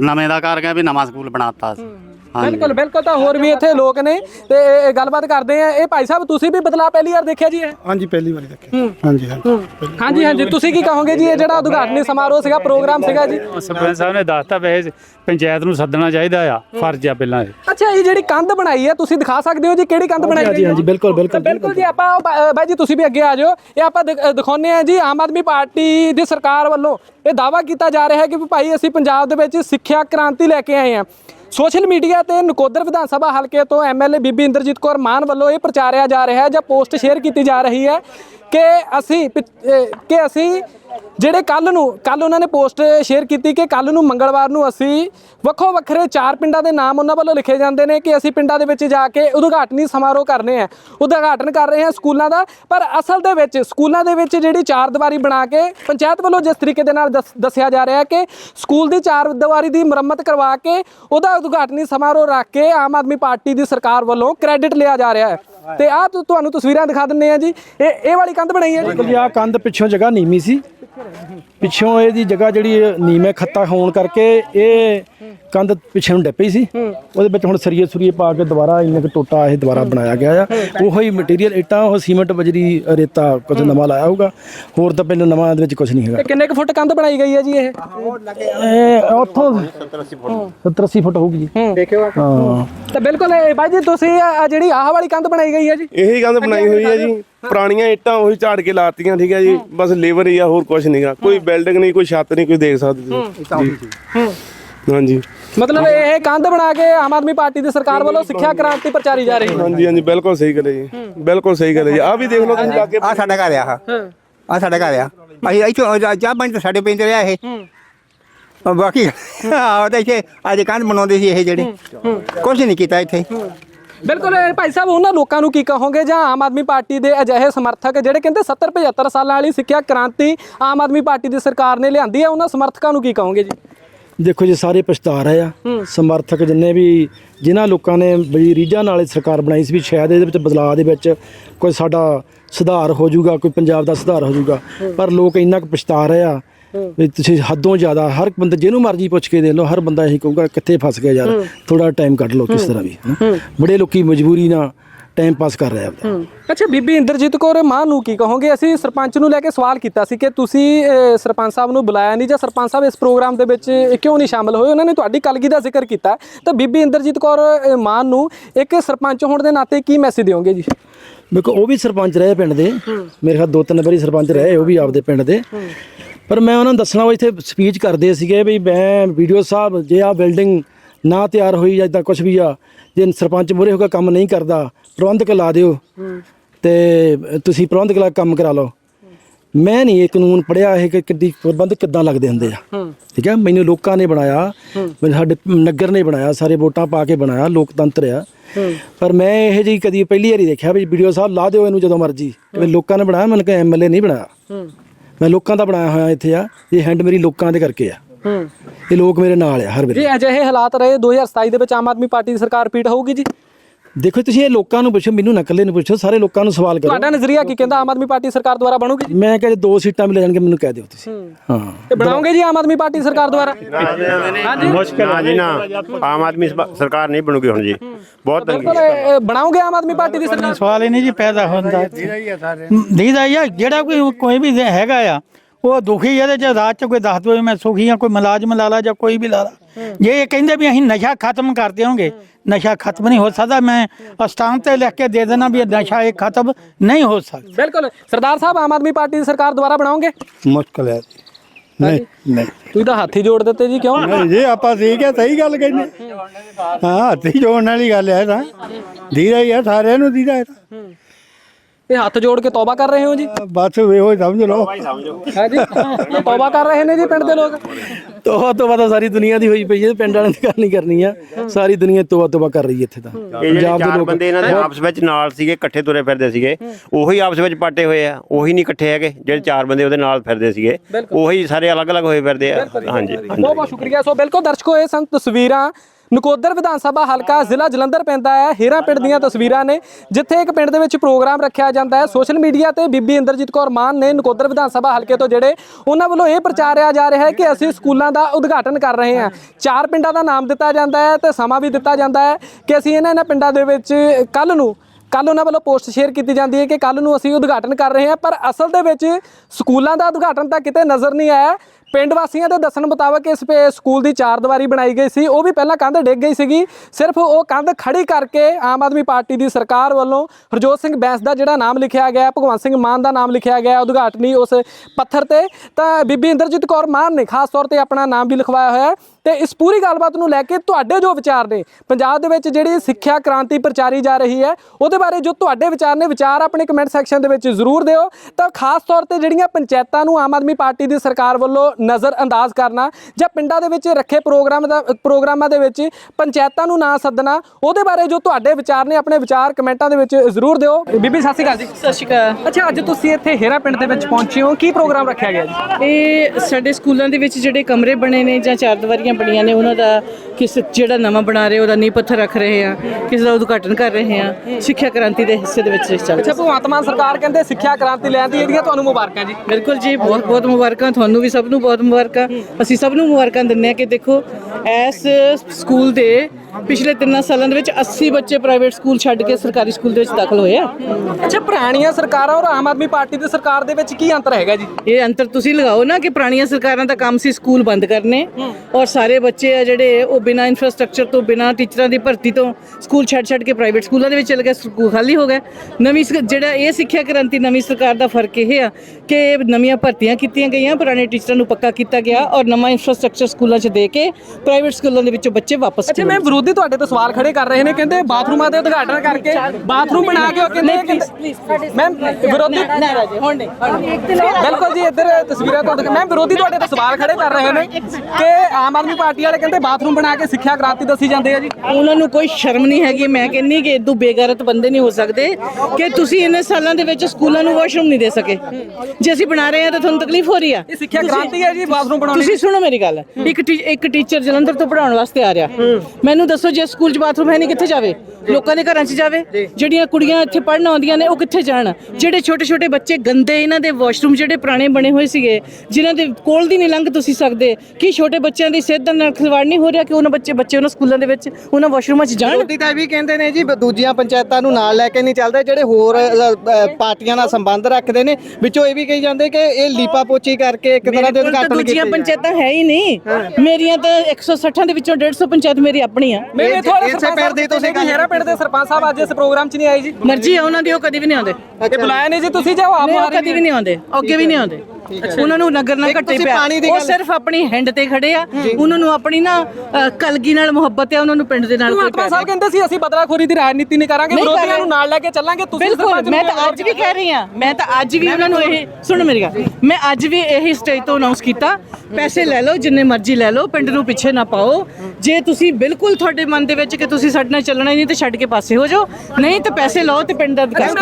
ਨਵੇਂ ਦਾ ਕਰ ਗਿਆ ਵੀ ਨਵਾਂ ਸਕੂਲ ਬਣਾਤਾ ਸੀ। ਬਿਲਕੁਲ ਬਿਲਕੁਲ ਤਾਂ ਹੋਰ ਵੀ ਇੱਥੇ ਲੋਕ ਨੇ ਤੇ ਇਹ- ਇਹ ਗੱਲਬਾਤ ਕਰਦੇ ਆ। ਇਹ ਭਾਈ ਸਾਹਿਬ ਤੁਸੀਂ ਵੀ ਬਦਲਾਅ ਪਹਿਲੀ ਵਾਰ ਦੇਖਿਆ ਜੀ ਇਹ? ਹਾਂਜੀ ਪਹਿਲੀ ਵਾਰੀ ਦੇਖਿਆ। ਹਾਂਜੀ ਹਾਂਜੀ। ਹਾਂਜੀ ਹਾਂਜੀ ਤੁਸੀਂ ਕੀ ਕਹੋਗੇ ਜੀ? ਇਹ ਜਿਹੜਾ ਉਦਘਾਟਨੀ ਸਮਾਰੋਹ ਸੀਗਾ ਪ੍ਰੋਗਰਾਮ ਸੀਗਾ ਜੀ। ਸਰਪੰਚ ਸਾਹਿਬ ਨੇ ਦੱਸਤਾ ਵੈਸੇ ਪੰਚਾਇਤ ਨੂੰ ਸੱਦਣਾ ਚਾਹੀਦਾ ਆ ਫਰਜ਼ ਆ ਪਹਿਲਾਂ ਇਹ। ਅੱਛਾ ਇਹ ਜਿਹੜੀ ਕੰਧ ਬਣਾਈ ਹੈ ਤੁਸੀਂ ਦਿਖਾ ਸਕਦੇ ਹੋ ਜੀ ਕਿਹੜੀ ਕੰਧ ਬਣਾਈ ਹਾਂਜੀ ਹੈ ਹਾਂਜੀ ਬਿਲਕੁਲ ਤਾਂ ਬਿਲਕੁਲ ਬਿਲਕੁਲ ਜੀ ਆਪਾਂ ਉਹ ਬਾ- ਅ, ਬਾਈ ਜੀ ਤੁਸੀਂ ਵੀ ਅੱਗੇ ਆ ਜਾਓ। ਇਹ ਆਪਾਂ ਦਿਖ- ਅ, ਦਿਖਾਉਂਦੇ ਆ ਜੀ ਆਮ ਆਦਮੀ ਪਾਰਟੀ ਦੀ ਸਰਕਾਰ ਵੱਲੋਂ ਇਹ ਦਾਵਾ ਕੀਤਾ ਜਾ ਰਿਹਾ ਹੈ ਕਿ ਵੀ ਭਾਈ ਅਸੀਂ ਪੰਜਾਬ ਦੇ ਵਿੱਚ ਸਿੱਖਿਆ ਕ੍ਰਾਂਤੀ ਲੈ ਕੇ ਆਏ ਹਾਂ ਸੋਸ਼ਲ ਮੀਡੀਆ ਤੇ ਨਕੋਦਰ ਵਿਧਾਨ ਸਭਾ ਹਲਕੇ ਤੋਂ ਐਮਐਲਏ ਬੀਬੀ ਇੰਦਰਜੀਤ ਕੌਰ ਮਾਨ ਵੱਲੋਂ ਇਹ ਪ੍ਰਚਾਰਿਆ ਜਾ ਰਿਹਾ ਹੈ ਜਾਂ ਪੋਸਟ ਸ਼ੇਅਰ ਕੀਤੀ ਜਾ ਰਹੀ ਹੈ। ਕਿ ਅਸੀਂ ਪਿ- ਕਿ ਅਸੀਂ ਜਿਹੜੇ ਕੱਲ ਨੂੰ ਕੱਲ ਉਹਨਾਂ ਨੇ ਪੋਸਟ ਸ਼ੇਅਰ ਕੀਤੀ ਕਿ ਕੱਲ ਨੂੰ ਮੰਗਲਵਾਰ ਨੂੰ ਅਸੀਂ ਵੱਖੋ ਵੱਖਰੇ ਚਾਰ ਪਿੰਡਾਂ ਦੇ ਨਾਮ ਉਹਨਾਂ ਵੱਲੋਂ ਲਿਖੇ ਜਾਂਦੇ ਨੇ ਕਿ ਅਸੀਂ ਪਿੰਡਾਂ ਦੇ ਵਿੱਚ ਜਾ ਕੇ ਉਦਘਾਟਨੀ ਸਮਾਰੋਹ ਕਰਨੇ ਆ। ਉਦਘਾਟਨ ਕਰ ਰਹੇ ਹਾਂ ਸਕੂਲਾਂ ਦਾ, ਪਰ ਅਸਲ ਦੇ ਵਿੱਚ ਸਕੂਲਾਂ ਦੇ ਵਿੱਚ ਜਿਹੜੀ ਚਾਰ ਦੀਵਾਰੀ ਬਣਾ ਕੇ ਪੰਚਾਇਤ ਵੱਲੋਂ ਜਿਸ ਤਰੀਕੇ ਦੇ ਨਾਲ ਦੱਸ- ਦੱਸਿਆ ਜਾ ਰਿਹਾ ਹੈ ਕਿ ਸਕੂਲ ਦੀ ਚਾਰ ਦੀਵਾਰੀ ਦੀ ਮੁਰੰਮਤ ਕਰਵਾ ਕੇ ਉਹਦਾ ਉਦਘਾਟਨੀ ਸਮਾਰੋਹ ਰੱਖ ਕੇ ਆਮ ਆਦਮੀ ਪਾਰਟੀ ਦੀ ਸਰਕਾਰ ਵੱਲੋਂ ਕ੍ਰੈਡਿਟ ਲਿਆ ਜਾ ਰਿਹਾ ਹੈ। ਤੇ ਆ ਤੁਹਾਨੂੰ ਤਸਵੀਰਾਂ ਦਿਖਾ ਦਿੰਨੇ ਆ ਜੀ। ਇਹ ਇਹ ਵਾਲੀ ਕੰਧ ਬਣਾਈ ਹੈ ਜੀ। ਬਿਲਕੁਲ ਜੀ, ਆਹ ਕੰਧ ਪਿੱਛੋਂ ਜਗ੍ਹਾ ਨੀਵੀਂ ਸੀ। ਪਿੱਛੋਂ ਇਹਦੀ ਜਗ੍ਹਾ ਜਿਹੜੀ ਨੀਵੇਂ ਖੱਤਾ ਹੋਣ ਕਰਕੇ ਇਹ ਕੰਧ ਪਿੱਛੇ ਨੂੰ ਡੱਪੀ ਸੀ। ਉਹਦੇ ਵਿੱਚ ਹੁਣ ਸਰੀਏ ਸੁਰੀਏ ਪਾ ਕੇ ਦੁਬਾਰਾ ਇੰਨੇ ਕੁ ਟੋਟਾ ਇਹ ਦੁਬਾਰਾ ਬਣਾਇਆ ਗਿਆ ਆ। ਉਹੋ ਹੀ ਮਟੀਰੀਅਲ ਇੱਟਾਂ ਉਹ ਸੀਮੈਂਟ ਬਜਰੀ ਰੇਤਾ ਕੁਝ ਨਵਾਂ ਲਾਇਆ ਹੋਊਗਾ। ਹੋਰ ਤਾਂ ਪਹਿਲਾਂ ਨਵਾਂ ਇਹਦੇ ਵਿੱਚ ਕੁਝ ਨਹੀਂ ਹੈਗਾ। ਤੇ ਕਿੰਨੇ ਕੁ ਫੁੱਟ ਕੰਧ ਬਣਾਈ ਗਈ ਹੈ ਜੀ ਇਹ? ਇਹ ਉੱਥੋਂ 70 80 ਫੁੱਟ। ਹੋਊਗੀ ਜੀ। ਦੇਖਿਓ ਹਾਂ। ਤਾਂ ਬਿਲਕੁਲ ਇਹ ਬਾਈ ਜੀ ਤੁਸੀਂ ਆਹ ਜਿਹੜੀ ਆਹ ਵਾਲੀ ਕੰਧ ਬਣਾਈ ਗਈ ਹੈ ਜੀ? ਇਹੀ ਕੰਧ ਬਣਾਈ ਹੋਈ ਹੈ ਜੀ। ਪੁਰਾਣੀਆਂ ਇੱਟਾਂ ਉਹੀ ਝਾੜ ਕੇ ਲਾਤੀਆਂ ਠੀਕ ਹੈ ਜੀ। ਬਸ ਲੇਬਰ ਹੀ ਆ ਹੋਰ ਕੁਝ ਨਹੀਂਗਾ ਕੋਈ ਬਿਲਡਿੰਗ ਨਹੀਂ ਕੋਈ ਛੱਤ ਨਹੀਂ ਕੋਈ ਦੇਖ ਸਕਦੇ ਤੁਸੀਂ। ਹਾਂਜੀ। ਮਤਲਬ ਇਹ ਕੰਧ ਬਣਾ ਕੇ ਆਮ ਆਦਮੀ ਪਾਰਟੀ ਦੀ ਸਰਕਾਰ ਵੱਲੋਂ ਸਿੱਖਿਆ ਕ੍ਰਾਂਤੀ ਪ੍ਰਚਾਰੀ ਜਾ ਰਹੀ ਹੈ। ਹਾਂਜੀ ਹਾਂਜੀ ਬਿਲਕੁਲ ਸਹੀ ਗੱਲ ਹੈ ਜੀ। ਬਿਲਕੁਲ ਸਹੀ ਗੱਲ ਹੈ ਜੀ। ਆ ਵੀ ਦੇਖ ਲਓ ਤੁਸੀਂ ਲਾਗੇ ਆ ਸਾਡਾ ਘਰ ਆ ਆ ਸਾਡਾ ਘਰ ਆ। ਅਸੀਂ ਇੱਥੋਂ ਚਾਹ ਪਾਣੀ ਤਾਂ ਸਾਡੇ ਪਿੰਡ ਰਿਹਾ ਇਹ। ਔਰ ਬਾਕੀ ਆਹ ਤਾਂ ਇੱਥੇ ਅੱਜ ਕੰਧ ਬਣਾਉਂਦੇ ਸੀ ਇਹ ਜਿਹੜੇ। ਕੁਝ ਨਹੀਂ ਕੀਤਾ ਇੱਥੇ। ਬਿਲਕੁਲ ਇਹ ਭਾਈ ਸਾਹਿਬ ਉਹਨਾਂ ਲੋਕਾਂ ਨੂੰ ਕੀ ਕਹੋਗੇ ਜਾਂ ਆਮ ਆਦਮੀ ਪਾਰਟੀ ਦੇ ਅਜਿਹੇ ਸਮਰਥਕ ਜਿਹੜੇ ਕਹਿੰਦੇ 70 75 ਸਾਲਾਂ ਵਾਲੀ ਸਿੱਖਿਆ ਕ੍ਰਾਂਤੀ ਆਮ ਆਦਮੀ ਪਾਰਟੀ ਦੀ ਸਰਕਾਰ ਨੇ ਲਿਆਂਦੀ ਹੈ ਉਹਨਾਂ ਸਮਰਥਕਾਂ ਨੂੰ ਕੀ ਕਹੋਗੇ ਜੀ? ਦੇਖੋ ਜੀ ਸਾਰੇ ਪਛਤਾ ਰਹੇ ਆ। ਸਮਰਥਕ ਜਿੰਨੇ ਵੀ ਜਿਨ੍ਹਾਂ ਲੋਕਾਂ ਨੇ ਬੜੀ ਰੀਝਾਂ ਨਾਲ ਸਰਕਾਰ ਬਣਾਈ ਸੀ ਵੀ ਸ਼ਾਇਦ ਇਹਦੇ ਵਿੱਚ ਬਦਲਾਅ ਦੇ ਵਿੱਚ ਕੋਈ ਸਾਡਾ ਸੁਧਾਰ ਹੋ ਜਾਊਗਾ ਕੋਈ ਪੰਜਾਬ ਦਾ ਸੁਧਾਰ ਹੋ ਜਾਊਗਾ। ਪਰ ਲੋਕ ਇੰਨਾ ਕੁ ਪਛਤਾ ਰਹੇ ਆ ਵੀ ਤੁਸੀਂ ਹੱਦੋਂ ਜ਼ਿਆਦਾ ਹਰ ਇੱਕ ਬੰਦਾ ਜਿਹਨੂੰ ਮਰਜ਼ੀ ਪੁੱਛ ਕੇ ਦੇ ਲਓ ਹਰ ਬੰਦਾ ਇਹੀ ਕਹੂਗਾ ਕਿੱਥੇ ਫਸ ਗਿਆ ਯਾਰ? ਥੋੜਾ ਟਾਈਮ ਕੱਢ ਲਓ ਕਿਸ ਤਰ੍ਹਾਂ ਵੀ। ਬੜੇ ਲੋਕੀ ਮਜਬੂਰੀ ਨਾਲ ਟਾਈਮ ਪਾਸ ਕਰ ਰਹੇ ਆਪਦਾ। ਅੱਛਾ ਬੀਬੀ ਇੰਦਰਜੀਤ ਕੌਰ ਮਾਂ ਨੂੰ ਕੀ ਕਹੋਗੇ? ਅਸੀਂ ਸਰਪੰਚ ਨੂੰ ਲੈ ਕੇ ਸਵਾਲ ਕੀਤਾ ਸੀ ਕਿ ਤੁਸੀਂ ਅਹ, ਸਰਪੰਚ ਸਾਹਿਬ ਨੂੰ ਬੁਲਾਇਆ ਨਹੀਂ ਜਾਂ ਸਰਪੰਚ ਸਾਹਿਬ ਇਸ ਪ੍ਰੋਗਰਾਮ ਦੇ ਵਿੱਚ ਕਿਉਂ ਨਹੀਂ ਸ਼ਾਮਲ ਹੋਏ? ਉਹਨਾਂ ਨੇ ਤੁਹਾਡੀ ਕਲਗੀ ਦਾ ਜ਼ਿਕਰ ਕੀਤਾ। ਤਾਂ ਬੀਬੀ ਇੰਦਰਜੀਤ ਕੌਰ ਅਹ, ਮਾਂ ਨੂੰ ਇੱਕ ਸਰਪੰਚ ਹੋਣ ਦੇ ਨਾਤੇ ਕੀ ਮੈਸੇਜ ਦਿਓਗੇ ਜੀ? ਦੇਖੋ ਉਹ ਵੀ ਸਰਪੰਚ ਰਹੇ ਪਿੰਡ ਦੇ। ਮੇਰੇ ਖਿਆਲ ਦੋ ਤਿੰਨ ਵਾਰੀ ਸਰਪੰਚ ਰਹੇ ਉਹ ਵੀ ਆਪਦੇ ਪਿੰਡ ਦੇ। ਪਰ ਮੈਂ ਉਹਨਾਂ ਨੂੰ ਦੱਸਣਾ ਉਹ ਇੱਥੇ ਸਪੀਚ ਕਰਦੇ ਸੀਗੇ ਵੀ ਮੈਂ ਵੀਡੀਓ ਸਾਹਿਬ ਜੇ ਆ ਬਿਲਡਿੰਗ ਨਾ ਤਿਆਰ ਹੋਈ ਜਾਂ ਇਦਾਂ ਕੁਝ ਵੀ ਆ ਜੇ ਸਰਪੰਚ ਮੂਹਰੇ ਹੋ ਕੇ ਕੰਮ ਨਹੀਂ ਕਰਦਾ ਪ੍ਰਬੰਧਕ ਲਾ ਦਿਓ। ਤੇ ਤੁਸੀਂ ਪ੍ਰਬੰਧਕ ਲਾ ਕੇ ਕੰਮ ਕਰਾ ਲਓ। ਮੈਂ ਨਹੀਂ ਇਹ ਕਾਨੂੰਨ ਪੜਿਆ ਇਹ ਕਿ ਕਿੱਡੀ ਪ੍ਰਬੰਧਕ ਕਿੱਦਾਂ ਲੱਗਦੇ ਹੁੰਦੇ ਆ। ਠੀਕ ਹੈ? ਮੈਨੂੰ ਲੋਕਾਂ ਨੇ ਬਣਾਇਆ। ਮੈਨੂੰ ਸਾਡੇ ਨਗਰ ਨੇ ਬਣਾਇਆ ਸਾਰੇ ਵੋਟਾਂ ਪਾ ਕੇ ਬਣਾਇਆ ਲੋਕਤੰਤਰ ਆ। ਪਰ ਮੈਂ ਇਹ ਜੀ ਕਦੀ ਪਹਿਲੀ ਵਾਰੀ ਦੇਖਿਆ ਵੀ ਵੀਡੀਓ ਸਾਹਿਬ ਲਾ ਦਿਓ ਇਹਨੂੰ ਜਦੋਂ ਮਰਜ਼ੀ। ਵੀ ਲੋਕਾਂ ਨੇ ਬਣਾਇਆ ਮੈਨੂੰ ਕਿ ਐਮਐਲਏ ਨਹੀਂ ਬਣਾਇਆ। ਮੈਂ ਲੋਕਾਂ ਦਾ ਬਣਾਇਆ ਹੋਇਆ ਇੱਥੇ ਆ। ਇਹ ਹੈਂਡ ਮੇਰੀ ਲੋਕਾਂ ਦੇ ਕਰਕੇ ਆ। ਇਹ ਲੋਕ ਮੇਰੇ ਨਾਲ ਆ ਹਰ ਵੇਲੇ। ਜੀ ਅਜਿਹੇ ਹਾਲਾਤ ਰਹੇ 2027 ਦੇ ਵਿੱਚ ਆਮ ਆਦਮੀ ਪਾਰਟੀ ਦੀ ਸਰਕਾਰ ਪੀਠ ਹੋਊਗੀ ਜੀ। ਦੇਖੋ ਤੁਸੀਂ ਇਹ ਲੋਕਾਂ ਨੂੰ ਪੁੱਛੋ ਮੈਨੂੰ ਨਾ ਇਕੱਲੇ ਨੂੰ ਪੁੱਛੋ ਸਾਰੇ ਲੋਕਾਂ ਨੂੰ ਸਵਾਲ ਕਰੋ। ਤੁਹਾਡਾ ਨਜ਼ਰੀਆ ਕੀ ਕਹਿੰਦਾ? ਆਮ ਆਦਮੀ ਪਾਰਟੀ ਸਰਕਾਰ ਦੁਆਰਾ ਬਣੂਗੀ ਜੀ? ਮੈਂ ਕਹਿੰਦਾ ਦੋ ਸੀਟਾਂ ਵੀ ਲੈ ਜਾਣਗੇ ਮੈਨੂੰ ਕਹਿ ਦਿਓ ਤੁਸੀਂ। ਹਾਂ। ਤੇ ਬਣਾਓਗੇ ਜੀ ਆਮ ਆਦਮੀ ਪਾਰਟੀ ਸਰਕਾਰ ਦੁਆਰਾ? ਮੁਸ਼ਕਿਲ ਨਾ ਜੀ ਨਾ। ਆਮ ਆਦਮੀ ਸਰਕਾਰ ਨਹੀਂ ਬਣੂਗੀ ਹੁਣ ਜੀ। ਬਹੁਤ ਤੰਗੀ ਬਣਾਓਗੇ ਆਮ ਆਦਮੀ ਪਾਰਟੀ ਦੀ ਸਰਕਾਰ? ਸਵਾਲ ਹੀ ਨਹੀਂ ਜੀ ਪੈਦਾ ਹੁੰਦਾ। ਦੀਦਾ ਯਾ ਜਿਹੜਾ ਕੋਈ ਕੋਈ ਵੀ ਹੈਗਾ ਆ ਉਹ ਦੁਖੀ ਹੈ ਤੇ ਜੇ ਰਾਤ ਚ ਕੋਈ ਦੱਸ ਦੋ ਮੈਂ ਸੁਖੀ ਆ ਕੋਈ ਮੁਲਾਜ਼ਮ ਲਾ ਲਾ ਜਾਂ ਕੋਈ ਵੀ ਲਾ ਲਾ। ਜੇ ਇਹ ਕਹਿੰਦੇ ਵੀ ਅਸੀਂ ਨਸ਼ਾ ਖਤਮ ਕਰ ਦਿਓਗੇ ਨਸ਼ਾ ਖਤਮ ਨਹੀਂ ਹੋ ਸਕਦਾ ਮੈਂ ਅਸਟਾਮ ਤੇ ਲਿਖ ਕੇ ਦੇ ਦੇਣਾ ਵੀ ਇਹ ਨਸ਼ਾ ਇਹ ਖਤਮ ਨਹੀਂ ਹੋ ਸਕਦਾ। ਬਿਲਕੁਲ। ਸਰਦਾਰ ਸਾਹਿਬ ਆਮ ਆਦਮੀ ਪਾਰਟੀ ਦੀ ਸਰਕਾਰ ਦੁਆਰਾ ਬਣਾਓਗੇ? ਮੁਸ਼ਕਿਲ ਹੈ ਜੀ। ਨਹੀਂ ਨਹੀਂ। ਤੁਸੀਂ ਤਾਂ ਹੱਥ ਜੋੜ ਦਿੱਤੇ ਜੀ ਕਿਉਂ? ਨਹੀਂ ਜੀ ਆਪਾਂ ਠੀਕ ਹੈ ਸਹੀ ਗੱਲ ਕਹਿੰਦੇ। ਹਾਂ ਹੱਥੀ ਜੋੜਨ ਵਾਲੀ ਗੱਲ ਹੈ ਤਾਂ। ਦੀਦਾ ਹੀ ਹੈ ਸਾਰਿਆਂ ਨੂੰ ਦੀਦਾ ਹੈ ਤਾਂ। ਇਹ ਹੱਥ ਜੋੜ ਕੇ ਤੌਬਾ ਕਰ ਰਹੇ ਹੋ ਜੀ? ਬਸ ਇਹੋ ਹੀ ਸਮਝ ਲਓ। ਹੈ ਜੀ? ਤੌਬਾ ਕਰ ਰਹੇ ਨੇ ਜੀ ਪਿੰਡ ਦੇ ਲੋਕ? ਤੋਬਾ ਤੋਬਾ ਤਾਂ ਸਾਰੀ ਦੁਨੀਆ ਦੀ ਹੋਈ ਪਈ ਹੈ ਪਿੰਡ ਵਾਲਿਆਂ ਦੀ ਕਰਨੀ ਕਰਨੀ ਆ। ਸਾਰੀ ਦੁਨੀਆ ਤੋਬਾ ਤੋਬਾ ਕਰ ਰਹੀ ਹੈ ਇੱਥੇ ਤਾਂ। ਇਹ ਜਿਹੜੇ ਚਾਰ ਬੰਦੇ ਇਹਨਾਂ ਦੇ ਆਪਸ ਵਿੱਚ ਨਾਲ ਸੀਗੇ ਇਕੱਠੇ ਤੁਰੇ ਫਿਰਦੇ ਸੀਗੇ ਉਹੀ ਆਪਸ ਵਿੱਚ ਪਾਟੇ ਹੋਏ ਆ ਉਹੀ ਨਹੀਂ ਇਕੱਠੇ ਹੈਗੇ ਜਿਹੜੇ ਚਾਰ ਬੰਦੇ ਉਹਦੇ ਨਾਲ ਫਿਰਦੇ ਸੀਗੇ ਉਹੀ ਸਾਰੇ ਅਲੱਗ-ਅਲੱਗ ਹੋਏ ਫਿਰਦੇ ਆ। ਹਾਂਜੀ ਬਹੁਤ ਬਹੁਤ ਸ਼ੁਕਰੀਆ। ਸੋ ਬਿਲਕੁਲ ਦਰਸ਼ਕੋ ਇਹ ਸਨ ਤਸਵੀਰਾਂ ਨਕੋਦਰ ਵਿਧਾਨ ਸਭਾ ਹਲਕਾ ਜ਼ਿਲ੍ਹਾ ਜਲੰਧਰ ਪੈਂਦਾ ਹੈ। ਹੀਰਾ ਪਿੰਡ ਦੀਆਂ ਤਸਵੀਰਾਂ ਨੇ, ਜਿੱਥੇ ਇੱਕ ਪਿੰਡ ਦੇ ਵਿੱਚ ਪ੍ਰੋਗਰਾਮ ਰੱਖਿਆ ਜਾਂਦਾ ਹੈ। ਸੋਸ਼ਲ ਮੀਡੀਆ ਤੇ ਬੀਬੀ ਇੰਦਰਜੀਤ ਕੌਰ ਮਾਨ ਨੇ ਨਕੋਦਰ ਵਿਧਾਨ ਸਭਾ ਹਲਕੇ ਤੋਂ ਜਿਹੜੇ ਉਹਨਾਂ ਵੱਲੋਂ ਇਹ ਪ੍ਰਚਾਰਿਆ ਜਾ ਰਿਹਾ ਹੈ ਕਿ ਅਸੀਂ ਸਕੂਲਾਂ ਦਾ ਉਦਘਾਟਨ ਕਰ ਰਹੇ ਹਾਂ। ਚਾਰ ਪਿੰਡਾਂ ਦਾ ਨਾਮ ਦਿੱਤਾ ਜਾਂਦਾ ਹੈ ਤੇ ਸਮਾਂ ਵੀ ਦਿੱਤਾ ਜਾਂਦਾ ਹੈ ਕਿ ਅਸੀਂ ਇਹਨਾਂ ਇਹਨਾਂ ਪਿੰਡਾਂ ਦੇ ਵਿੱਚ ਕੱਲ ਨੂੰ ਕੱਲ ਉਹਨਾਂ ਵੱਲੋਂ ਪੋਸਟ ਸ਼ੇਅਰ ਕੀਤੀ ਜਾਂਦੀ ਹੈ ਕਿ ਕੱਲ ਨੂੰ ਅਸੀਂ ਉਦਘਾਟਨ ਕਰ ਰਹੇ ਹਾਂ। ਪਰ ਅਸਲ ਦੇ ਵਿੱਚ ਸਕੂਲਾਂ ਦਾ ਉਦਘਾਟਨ ਤਾਂ ਕਿਤੇ ਨਜ਼ਰ ਨਹੀਂ ਆਇਆ। ਪਿੰਡ ਵਾਸੀਆਂ ਦੇ ਦੱਸਣ ਮੁਤਾਬਕ ਇਸ ਪੇ ਸਕੂਲ ਦੀ ਚਾਰ ਦੀਵਾਰੀ ਬਣਾਈ ਗਈ ਸੀ। ਉਹ ਵੀ ਪਹਿਲਾਂ ਕੰਧ ਡਿੱਗ ਗਈ ਸੀਗੀ। ਸਿਰਫ ਉਹ ਕੰਧ ਖੜੀ ਕਰਕੇ ਆਮ ਆਦਮੀ ਪਾਰਟੀ ਦੀ ਸਰਕਾਰ ਵੱਲੋਂ ਹਰਜੋਤ ਸਿੰਘ ਬੈਂਸ ਦਾ ਜਿਹੜਾ ਨਾਮ ਲਿਖਿਆ ਗਿਆ, ਭਗਵੰਤ ਸਿੰਘ ਮਾਨ ਦਾ ਨਾਮ ਲਿਖਿਆ ਗਿਆ, ਉਦਘਾਟਨੀ ਉਸ ਪੱਥਰ ਤੇ। ਤਾਂ ਬੀਬੀ ਇੰਦਰਜੀਤ ਕੌਰ ਮਾਨ ਨੇ ਖਾਸ ਤੌਰ ਤੇ ਆਪਣਾ ਨਾਮ ਵੀ ਲਿਖਵਾਇਆ ਹੋਇਆ। ਤੇ ਇਸ ਪੂਰੀ ਗੱਲਬਾਤ ਨੂੰ ਲੈ ਕੇ ਤੁਹਾਡੇ ਜੋ ਵਿਚਾਰ ਨੇ ਪੰਜਾਬ ਦੇ ਵਿੱਚ ਜਿਹੜੀ ਸਿੱਖਿਆ ਕ੍ਰਾਂਤੀ ਪ੍ਰਚਾਰੀ ਜਾ ਰਹੀ ਹੈ ਉਹਦੇ ਬਾਰੇ ਜੋ ਤੁਹਾਡੇ ਵਿਚਾਰ ਨੇ ਵਿਚਾਰ ਆਪਣੇ ਕਮੈਂਟ ਸੈਕਸ਼ਨ ਦੇ ਵਿੱਚ ਜ਼ਰੂਰ ਦਿਓ। ਤਾਂ ਖਾਸ ਤੌਰ ਤੇ ਜਿਹੜੀਆਂ ਪੰਚਾਇਤਾਂ ਨੂੰ ਆਮ ਆਦਮੀ ਪਾਰਟੀ ਦੀ ਸਰਕਾਰ ਵੱਲੋਂ ਨਜ਼ਰ ਅੰਦਾਜ਼ ਕਰਨਾ ਜਾਂ ਪਿੰਡਾਂ ਦੇ ਵਿੱਚ ਰੱਖੇ ਪ੍ਰੋਗਰਾਮ ਦਾ ਪ੍ਰੋਗਰਾਮਾਂ ਦੇ ਵਿੱਚ ਪੰਚਾਇਤਾਂ ਨੂੰ ਨਾ ਸੱਦਣਾ ਉਹਦੇ ਬਾਰੇ ਜੋ ਤੁਹਾਡੇ ਵਿਚਾਰ ਨੇ ਆਪਣੇ ਵਿਚਾਰ ਕਮੈਂਟਾਂ ਦੇ ਵਿੱਚ ਜ਼ਰੂਰ ਦਿਓ। ਬੀਬੀ ਸਤਿ ਸ਼੍ਰੀ ਅਕਾਲ ਜੀ। ਸਤਿ ਸ਼੍ਰੀ ਅਕਾਲ। ਅੱਛਾ ਅੱਜ ਤੁਸੀਂ ਇੱਥੇ ਹੀਰਾ ਪਿੰਡ ਦੇ ਵਿੱਚ ਪਹੁੰਚੇ ਹੋ ਕੀ ਪ੍ਰੋਗਰਾਮ ਰੱਖਿਆ ਗਿਆ ਜੀ? ਇਹ ਸਾਡੇ ਸਕੂਲਾਂ ਦੇ ਵਿੱਚ ਜਿਹੜੇ ਕਮਰੇ ਬਣੇ ਨੇ ਜਾਂ ਚਾਰ ਦੀਵਾਰੀਆਂ ਬਣੀਆਂ ਨੇ ਉਹਨਾਂ ਦਾ ਕਿਸ ਜਿਹੜਾ ਨਵਾਂ ਬਣਾ ਰਹੇ ਉਹਦਾ ਨੀਂਹ ਪੱਥਰ ਰੱਖ ਰਹੇ ਆ ਕਿਸੇ ਦਾ ਉਦਘਾਟਨ ਕਰ ਰਹੇ ਆ ਸਿੱਖਿਆ ਕ੍ਰਾਂਤੀ ਦੇ ਹਿੱਸੇ ਦੇ ਵਿੱਚ ਚੱਲ ਅੱਛਾ ਭਗਵੰਤ ਮਾਨ ਸਰਕਾਰ ਕਹਿੰਦੇ ਸਿੱਖਿਆ ਕ੍ਰਾਂਤੀ ਲੈਣ ਦੀ ਇਹਦੀਆਂ ਤੁਹਾਨੂੰ ਮੁਬਾਰਕਾਂ ਜੀ। ਬਿਲਕੁਲ ਜੀ ਬਹੁਤ ਬਹੁਤ ਮੁਬਾਰਕਾਂ ਤੁਹਾਨੂੰ ਵੀ ਸਭ ਨੂੰ ਬਹੁਤ ਮੁਬਾਰਕਾਂ। ਅਸੀਂ ਸਭ ਨੂੰ ਮੁਬਾਰਕਾਂ ਦਿੰਦੇ ਹਾਂ ਕਿ ਦੇਖੋ ਇਸ ਸਕੂਲ ਦੇ ਪਿਛਲੇ 3 ਸਾਲਾਂ ਦੇ ਵਿੱਚ 80 ਬੱਚੇ ਪ੍ਰਾਈਵੇਟ ਸਕੂਲ ਛੱਡ ਕੇ ਸਰਕਾਰੀ ਸਕੂਲ ਦੇ ਵਿੱਚ ਦਾਖਲ ਹੋਏ ਆ। ਅੱਛਾ ਪੁਰਾਣੀਆਂ ਸਰਕਾਰਾਂ ਔਰ ਆਮ ਆਦਮੀ ਪਾਰਟੀ ਦੀ ਸਰਕਾਰ ਦੇ ਵਿੱਚ ਕੀ ਅੰਤਰ ਹੈਗਾ ਜੀ? ਇਹ ਅੰਤਰ ਤੁਸੀਂ ਲਗਾਓ ਨਾ ਕਿ ਪੁਰਾਣੀਆਂ ਸਰਕਾਰਾਂ ਦਾ ਕੰਮ ਸੀ ਸਕੂਲ ਬੰਦ ਕਰਨੇ ਔਰ ਸਾਰੇ ਬੱਚੇ ਆ ਜਿਹੜੇ ਉਹ ਬਿਨਾਂ ਇਨਫਰਾਸਟ੍ਰਕਚਰ ਤੋਂ ਬਿਨਾਂ ਟੀਚਰਾਂ ਦੀ ਭਰਤੀ ਤੋਂ ਸਕੂਲ ਛੱਡ ਛੱਡ ਕੇ ਪ੍ਰਾਈਵੇਟ ਸਕੂਲਾਂ ਦੇ ਵਿੱਚ ਚਲੇ ਗਏ ਸਕੂਲ ਖਾਲੀ ਹੋ ਗਏ। ਨਵੀਂ ਜਿਹੜਾ ਇਹ ਸਿੱਖਿਆ ਕ੍ਰਾਂਤੀ ਨਵੀਂ ਸਰਕਾਰ ਦਾ ਫ਼ਰਕ ਇਹ ਆ ਕਿ ਨਵੀਆਂ ਭਰਤੀਆਂ ਕੀਤੀਆਂ ਗਈਆਂ ਪੁਰਾਣੇ ਟੀਚਰਾਂ ਨੂੰ ਪੱਕਾ ਕੀਤਾ ਗਿਆ ਔਰ ਨਵਾਂ ਇਨਫਰਾਸਟ੍ਰਕਚਰ ਸਕੂਲਾਂ 'ਚ ਦੇ ਕੇ ਪ੍ਰਾਈਵੇਟ ਸਕੂਲਾਂ ਦੇ ਵਿੱਚੋਂ ਬੱਚੇ ਵਾਪਸ ਅੱਛਾ ਮੈਂ ਵਿਰੋਧੀ ਤੁਹਾਡੇ ਤੋਂ ਸਵਾਲ ਖੜੇ ਕਰ ਰਹੇ ਨੇ ਕਹਿੰਦੇ ਬਾਥਰੂਮਾਂ ਦੇ ਉਦਘਾਟਨ ਕਰਕੇ ਬਾਥਰੂਮ ਬਣਾ ਕੇ ਉਹ ਕਹਿੰਦੇ ਮੈਂ ਵਿਰੋਧੀ ਹੁਣ ਨਹੀਂ ਬਿਲਕੁਲ ਜੀ ਇੱਧਰ ਤਸਵੀਰਾਂ ਤੋਂ ਦਿਖ- ਮੈਂ ਵਿਰੋਧੀ ਤੁਹਾਡੇ ਤੋਂ ਸਵਾਲ ਖੜੇ ਕਰ ਰਹੇ ਨੇ ਕਿ ਆਮ ਆਦਮੀ ਪਾਰਟੀ ਵਾਲੇ ਕਹਿੰਦੇ ਬਾਥਰੂਮ ਬਣਾ ਕੇ ਸਿੱਖਿਆ ਕ੍ਰਾਂਤੀ ਦੱਸੀ ਜਾਂਦੇ ਆ ਜੀ। ਉਹਨਾਂ ਨੂੰ ਕੋਈ ਸ਼ਰਮ ਨਹੀਂ ਹੈਗੀ ਮੈਂ ਕਹਿੰਨੀ ਕਿ ਇਦੋਂ ਬੇਗੈਰਤ ਬੰਦੇ ਨਹੀਂ ਹੋ ਸਕਦੇ ਕਿ ਤੁਸੀਂ ਇੰਨੇ ਸਾਲਾਂ ਦੇ ਵਿੱਚ ਸਕੂਲਾਂ ਨੂੰ ਵਾਸ਼ਰੂਮ ਨਹੀਂ ਦੇ ਸਕੇ। ਜੇ ਅਸੀਂ ਬਣਾ ਰਹੇ ਹਾਂ ਤਾਂ ਤੁਹਾਨੂੰ ਤਕਲੀਫ ਹੋ ਰਹੀ ਆ। ਇਹ ਸਿੱਖਿਆ ਕ੍ਰਾਂਤੀ ਹੈ ਜੀ ਬਾਥਰੂਮ ਬਣਾਉਣੀ ਤੁਸੀਂ ਸੁਣੋ ਮੇਰੀ ਗੱਲ ਇੱਕ ਇੱਕ ਟੀਚਰ ਜਲੰਧਰ ਤੋਂ ਪੜਾਉਣ ਵਾਸਤੇ ਆ ਰਿਹਾ। ਮੈਨੂੰ ਦੱਸੋ ਜੇ ਸਕੂਲ 'ਚ ਬਾਥਰੂਮ ਹੈ ਨਹੀਂ ਕਿੱਥੇ ਜਾਵੇ? ਲੋਕਾਂ ਦੇ ਘਰਾਂ 'ਚ ਜਾਵੇ? ਜਿਹੜੀਆਂ ਕੁੜੀਆਂ ਇੱਥੇ ਪੜਨ ਆਉਂਦੀਆਂ ਨੇ ਉਹ ਕਿੱਥੇ ਜਾਣ? ਜਿਹੜੇ ਛੋਟੇ ਛੋਟੇ ਬੱਚੇ ਗੰਦੇ ਇਹਨਾਂ ਦੇ ਵਾਸ਼ਰੂਮ ਜਿਹੜੇ ਪੁਰਾਣੇ ਬਣੇ ਹੋਏ ਸੀਗੇ ਜਿਨ੍ਹਾਂ ਦੇ ਕੋਲ ਦੀ ਨਹੀਂ ਲੰਘ ਤੁਸੀਂ ਸਕਦੇ ਕੀ ਛੋਟੇ ਬੱਚਿਆਂ ਦੀ ਸਿਹਤ ਨਾਲ ਖਿਲਵਾੜ ਨਹੀਂ ਹੋ ਰਿਹਾ ਕਿ ਉਹਨਾਂ ਬੱਚੇ ਬੱਚੇ ਉਹਨਾਂ ਸਕੂਲਾਂ ਦੇ ਵਿੱਚ ਉਹਨਾਂ ਵਾਸ਼ਰੂਮਾਂ 'ਚ ਜਾਣ? ਵਿਰੋਧੀ ਤਾਂ ਇਹ ਵੀ ਕਹਿੰਦੇ ਨੇ ਜੀ ਦੂਜੀਆਂ ਪੰਚਾਇਤਾਂ ਨੂੰ ਨਾਲ ਲੈ ਕੇ ਨਹੀਂ ਚੱਲਦੇ ਜਿਹੜੇ ਹੋਰ ਪਾਰਟੀਆਂ ਨਾਲ ਸੰਬੰਧ ਰੱਖਦੇ ਨੇ ਵਿੱਚੋਂ ਇਹ ਵੀ ਕਹੀ ਜਾਂਦੇ ਕਿ ਇਹ ਲੀਪਾ ਪੋਚੀ ਕਰਕੇ ਇੱਕ ਤਰ੍ਹਾਂ ਦੇ ਉਦਘਾਟਨ ਦੂਜੀਆਂ ਕੀਤੇ ਪੰਚਾਇਤਾਂ ਹੈ ਹੀ ਨਹੀਂ। ਮੇਰੀਆਂ ਤਾਂ 160 ਦੇ ਵਿੱਚੋਂ 150 ਪੰਚਾਇਤ ਮੇਰੀ ਆਪਣੀ ਆ। ਮੈਂ ਇਹ- ਇਥੋਂ ਇਸੇ ਪਿੰਡ ਦੀ ਤੁਸੀਂ ਗੱਲ ਹੀਰਾ ਪਿੰਡ ਦੇ ਸਰਪੰਚ ਸਾਹਿਬ ਅੱਜ ਇਸ ਪ੍ਰੋਗਰਾਮ 'ਚ ਨਹੀਂ ਆਏ ਜੀ। ਮਰਜ਼ੀ ਆ ਉਹਨਾਂ ਦੀ ਉਹ ਕਦੀ ਵੀ ਨਹੀਂ ਆਉਂਦੇ। ਇਹ ਬੁਲਾਇਆ ਨਹੀਂ ਜੀ ਤੁਸੀਂ ਜਾਂ ਉਹ ਆਪ ਕਦੀ ਵੀ ਨਹੀਂ ਆਉਂਦੇ। ਅੱਗੇ ਵੀ ਨਹੀਂ ਆਉਂਦੇ। ਉਹਨਾਂ ਨੂੰ ਨਗਰ ਨਾਲ ਘੱਟੇ ਪਿਆ। ਉਹ ਸਿਰਫ ਆਪਣੀ ਹੈਂਡ ਤੇ ਖੜੇ ਆ। ਉਹਨਾਂ ਨੂੰ ਆਪਣੀ ਨਾ ਕਲਗੀ ਨਾਲ ਮੁਹੱਬਤ ਹੈ ਉਹਨਾਂ ਨੂੰ ਪਿੰਡ ਦੇ ਨਾਲ ਕੋਈ ਪਿਆਰ ਸਾਹਿਬ ਕਹਿੰਦੇ ਸੀ ਅਸੀਂ ਬਦਲਾਖੋਰੀ ਦੀ ਰਾਜਨੀਤੀ ਨਹੀਂ ਕਰਾਂਗੇ ਵਿਰੋਧੀਆਂ। ਨੂੰ ਨਾਲ ਲੈ ਕੇ ਚੱਲਾਂਗੇ ਤੁਸੀਂ ਬਿਲਕੁਲ ਮੈਂ ਤਾਂ ਅੱਜ ਵੀ ਕਹਿ ਰਹੀ ਹਾਂ। ਮੈਂ ਤਾਂ ਅੱਜ ਵੀ ਉਹਨਾਂ ਨੂੰ ਇਹ ਸੁਣ ਮੇਰੀ ਗੱਲ। ਮੈਂ ਅੱਜ ਵੀ ਇਹੀ ਸਟੇਜ ਤੋਂ ਅਨਾਉਂਸ ਕੀਤਾ। ਪੈਸੇ ਲੈ ਲਓ ਜਿੰਨੇ ਮਰਜ਼ੀ ਲੈ ਲਓ ਪਿੰਡ ਨੂੰ ਪਿੱਛੇ ਨਾ ਪਾਓ। ਜੇ ਤੁਸੀਂ ਬਿਲਕੁਲ ਤੁਹਾਡੇ ਮਨ ਦੇ ਵਿੱਚ ਕਿ ਤੁਸੀਂ ਸਾਡੇ ਨਾਲ ਚੱਲਣਾ ਹੀ ਨਹੀਂ ਤੇ ਛੱਡ ਕੇ ਪਾਸੇ ਹੋ ਜਾਓ। ਨਹੀਂ ਤੇ ਪੈਸੇ ਲਓ ਤੇ ਪਿੰਡ ਦਾ ਵਿਕਾਸ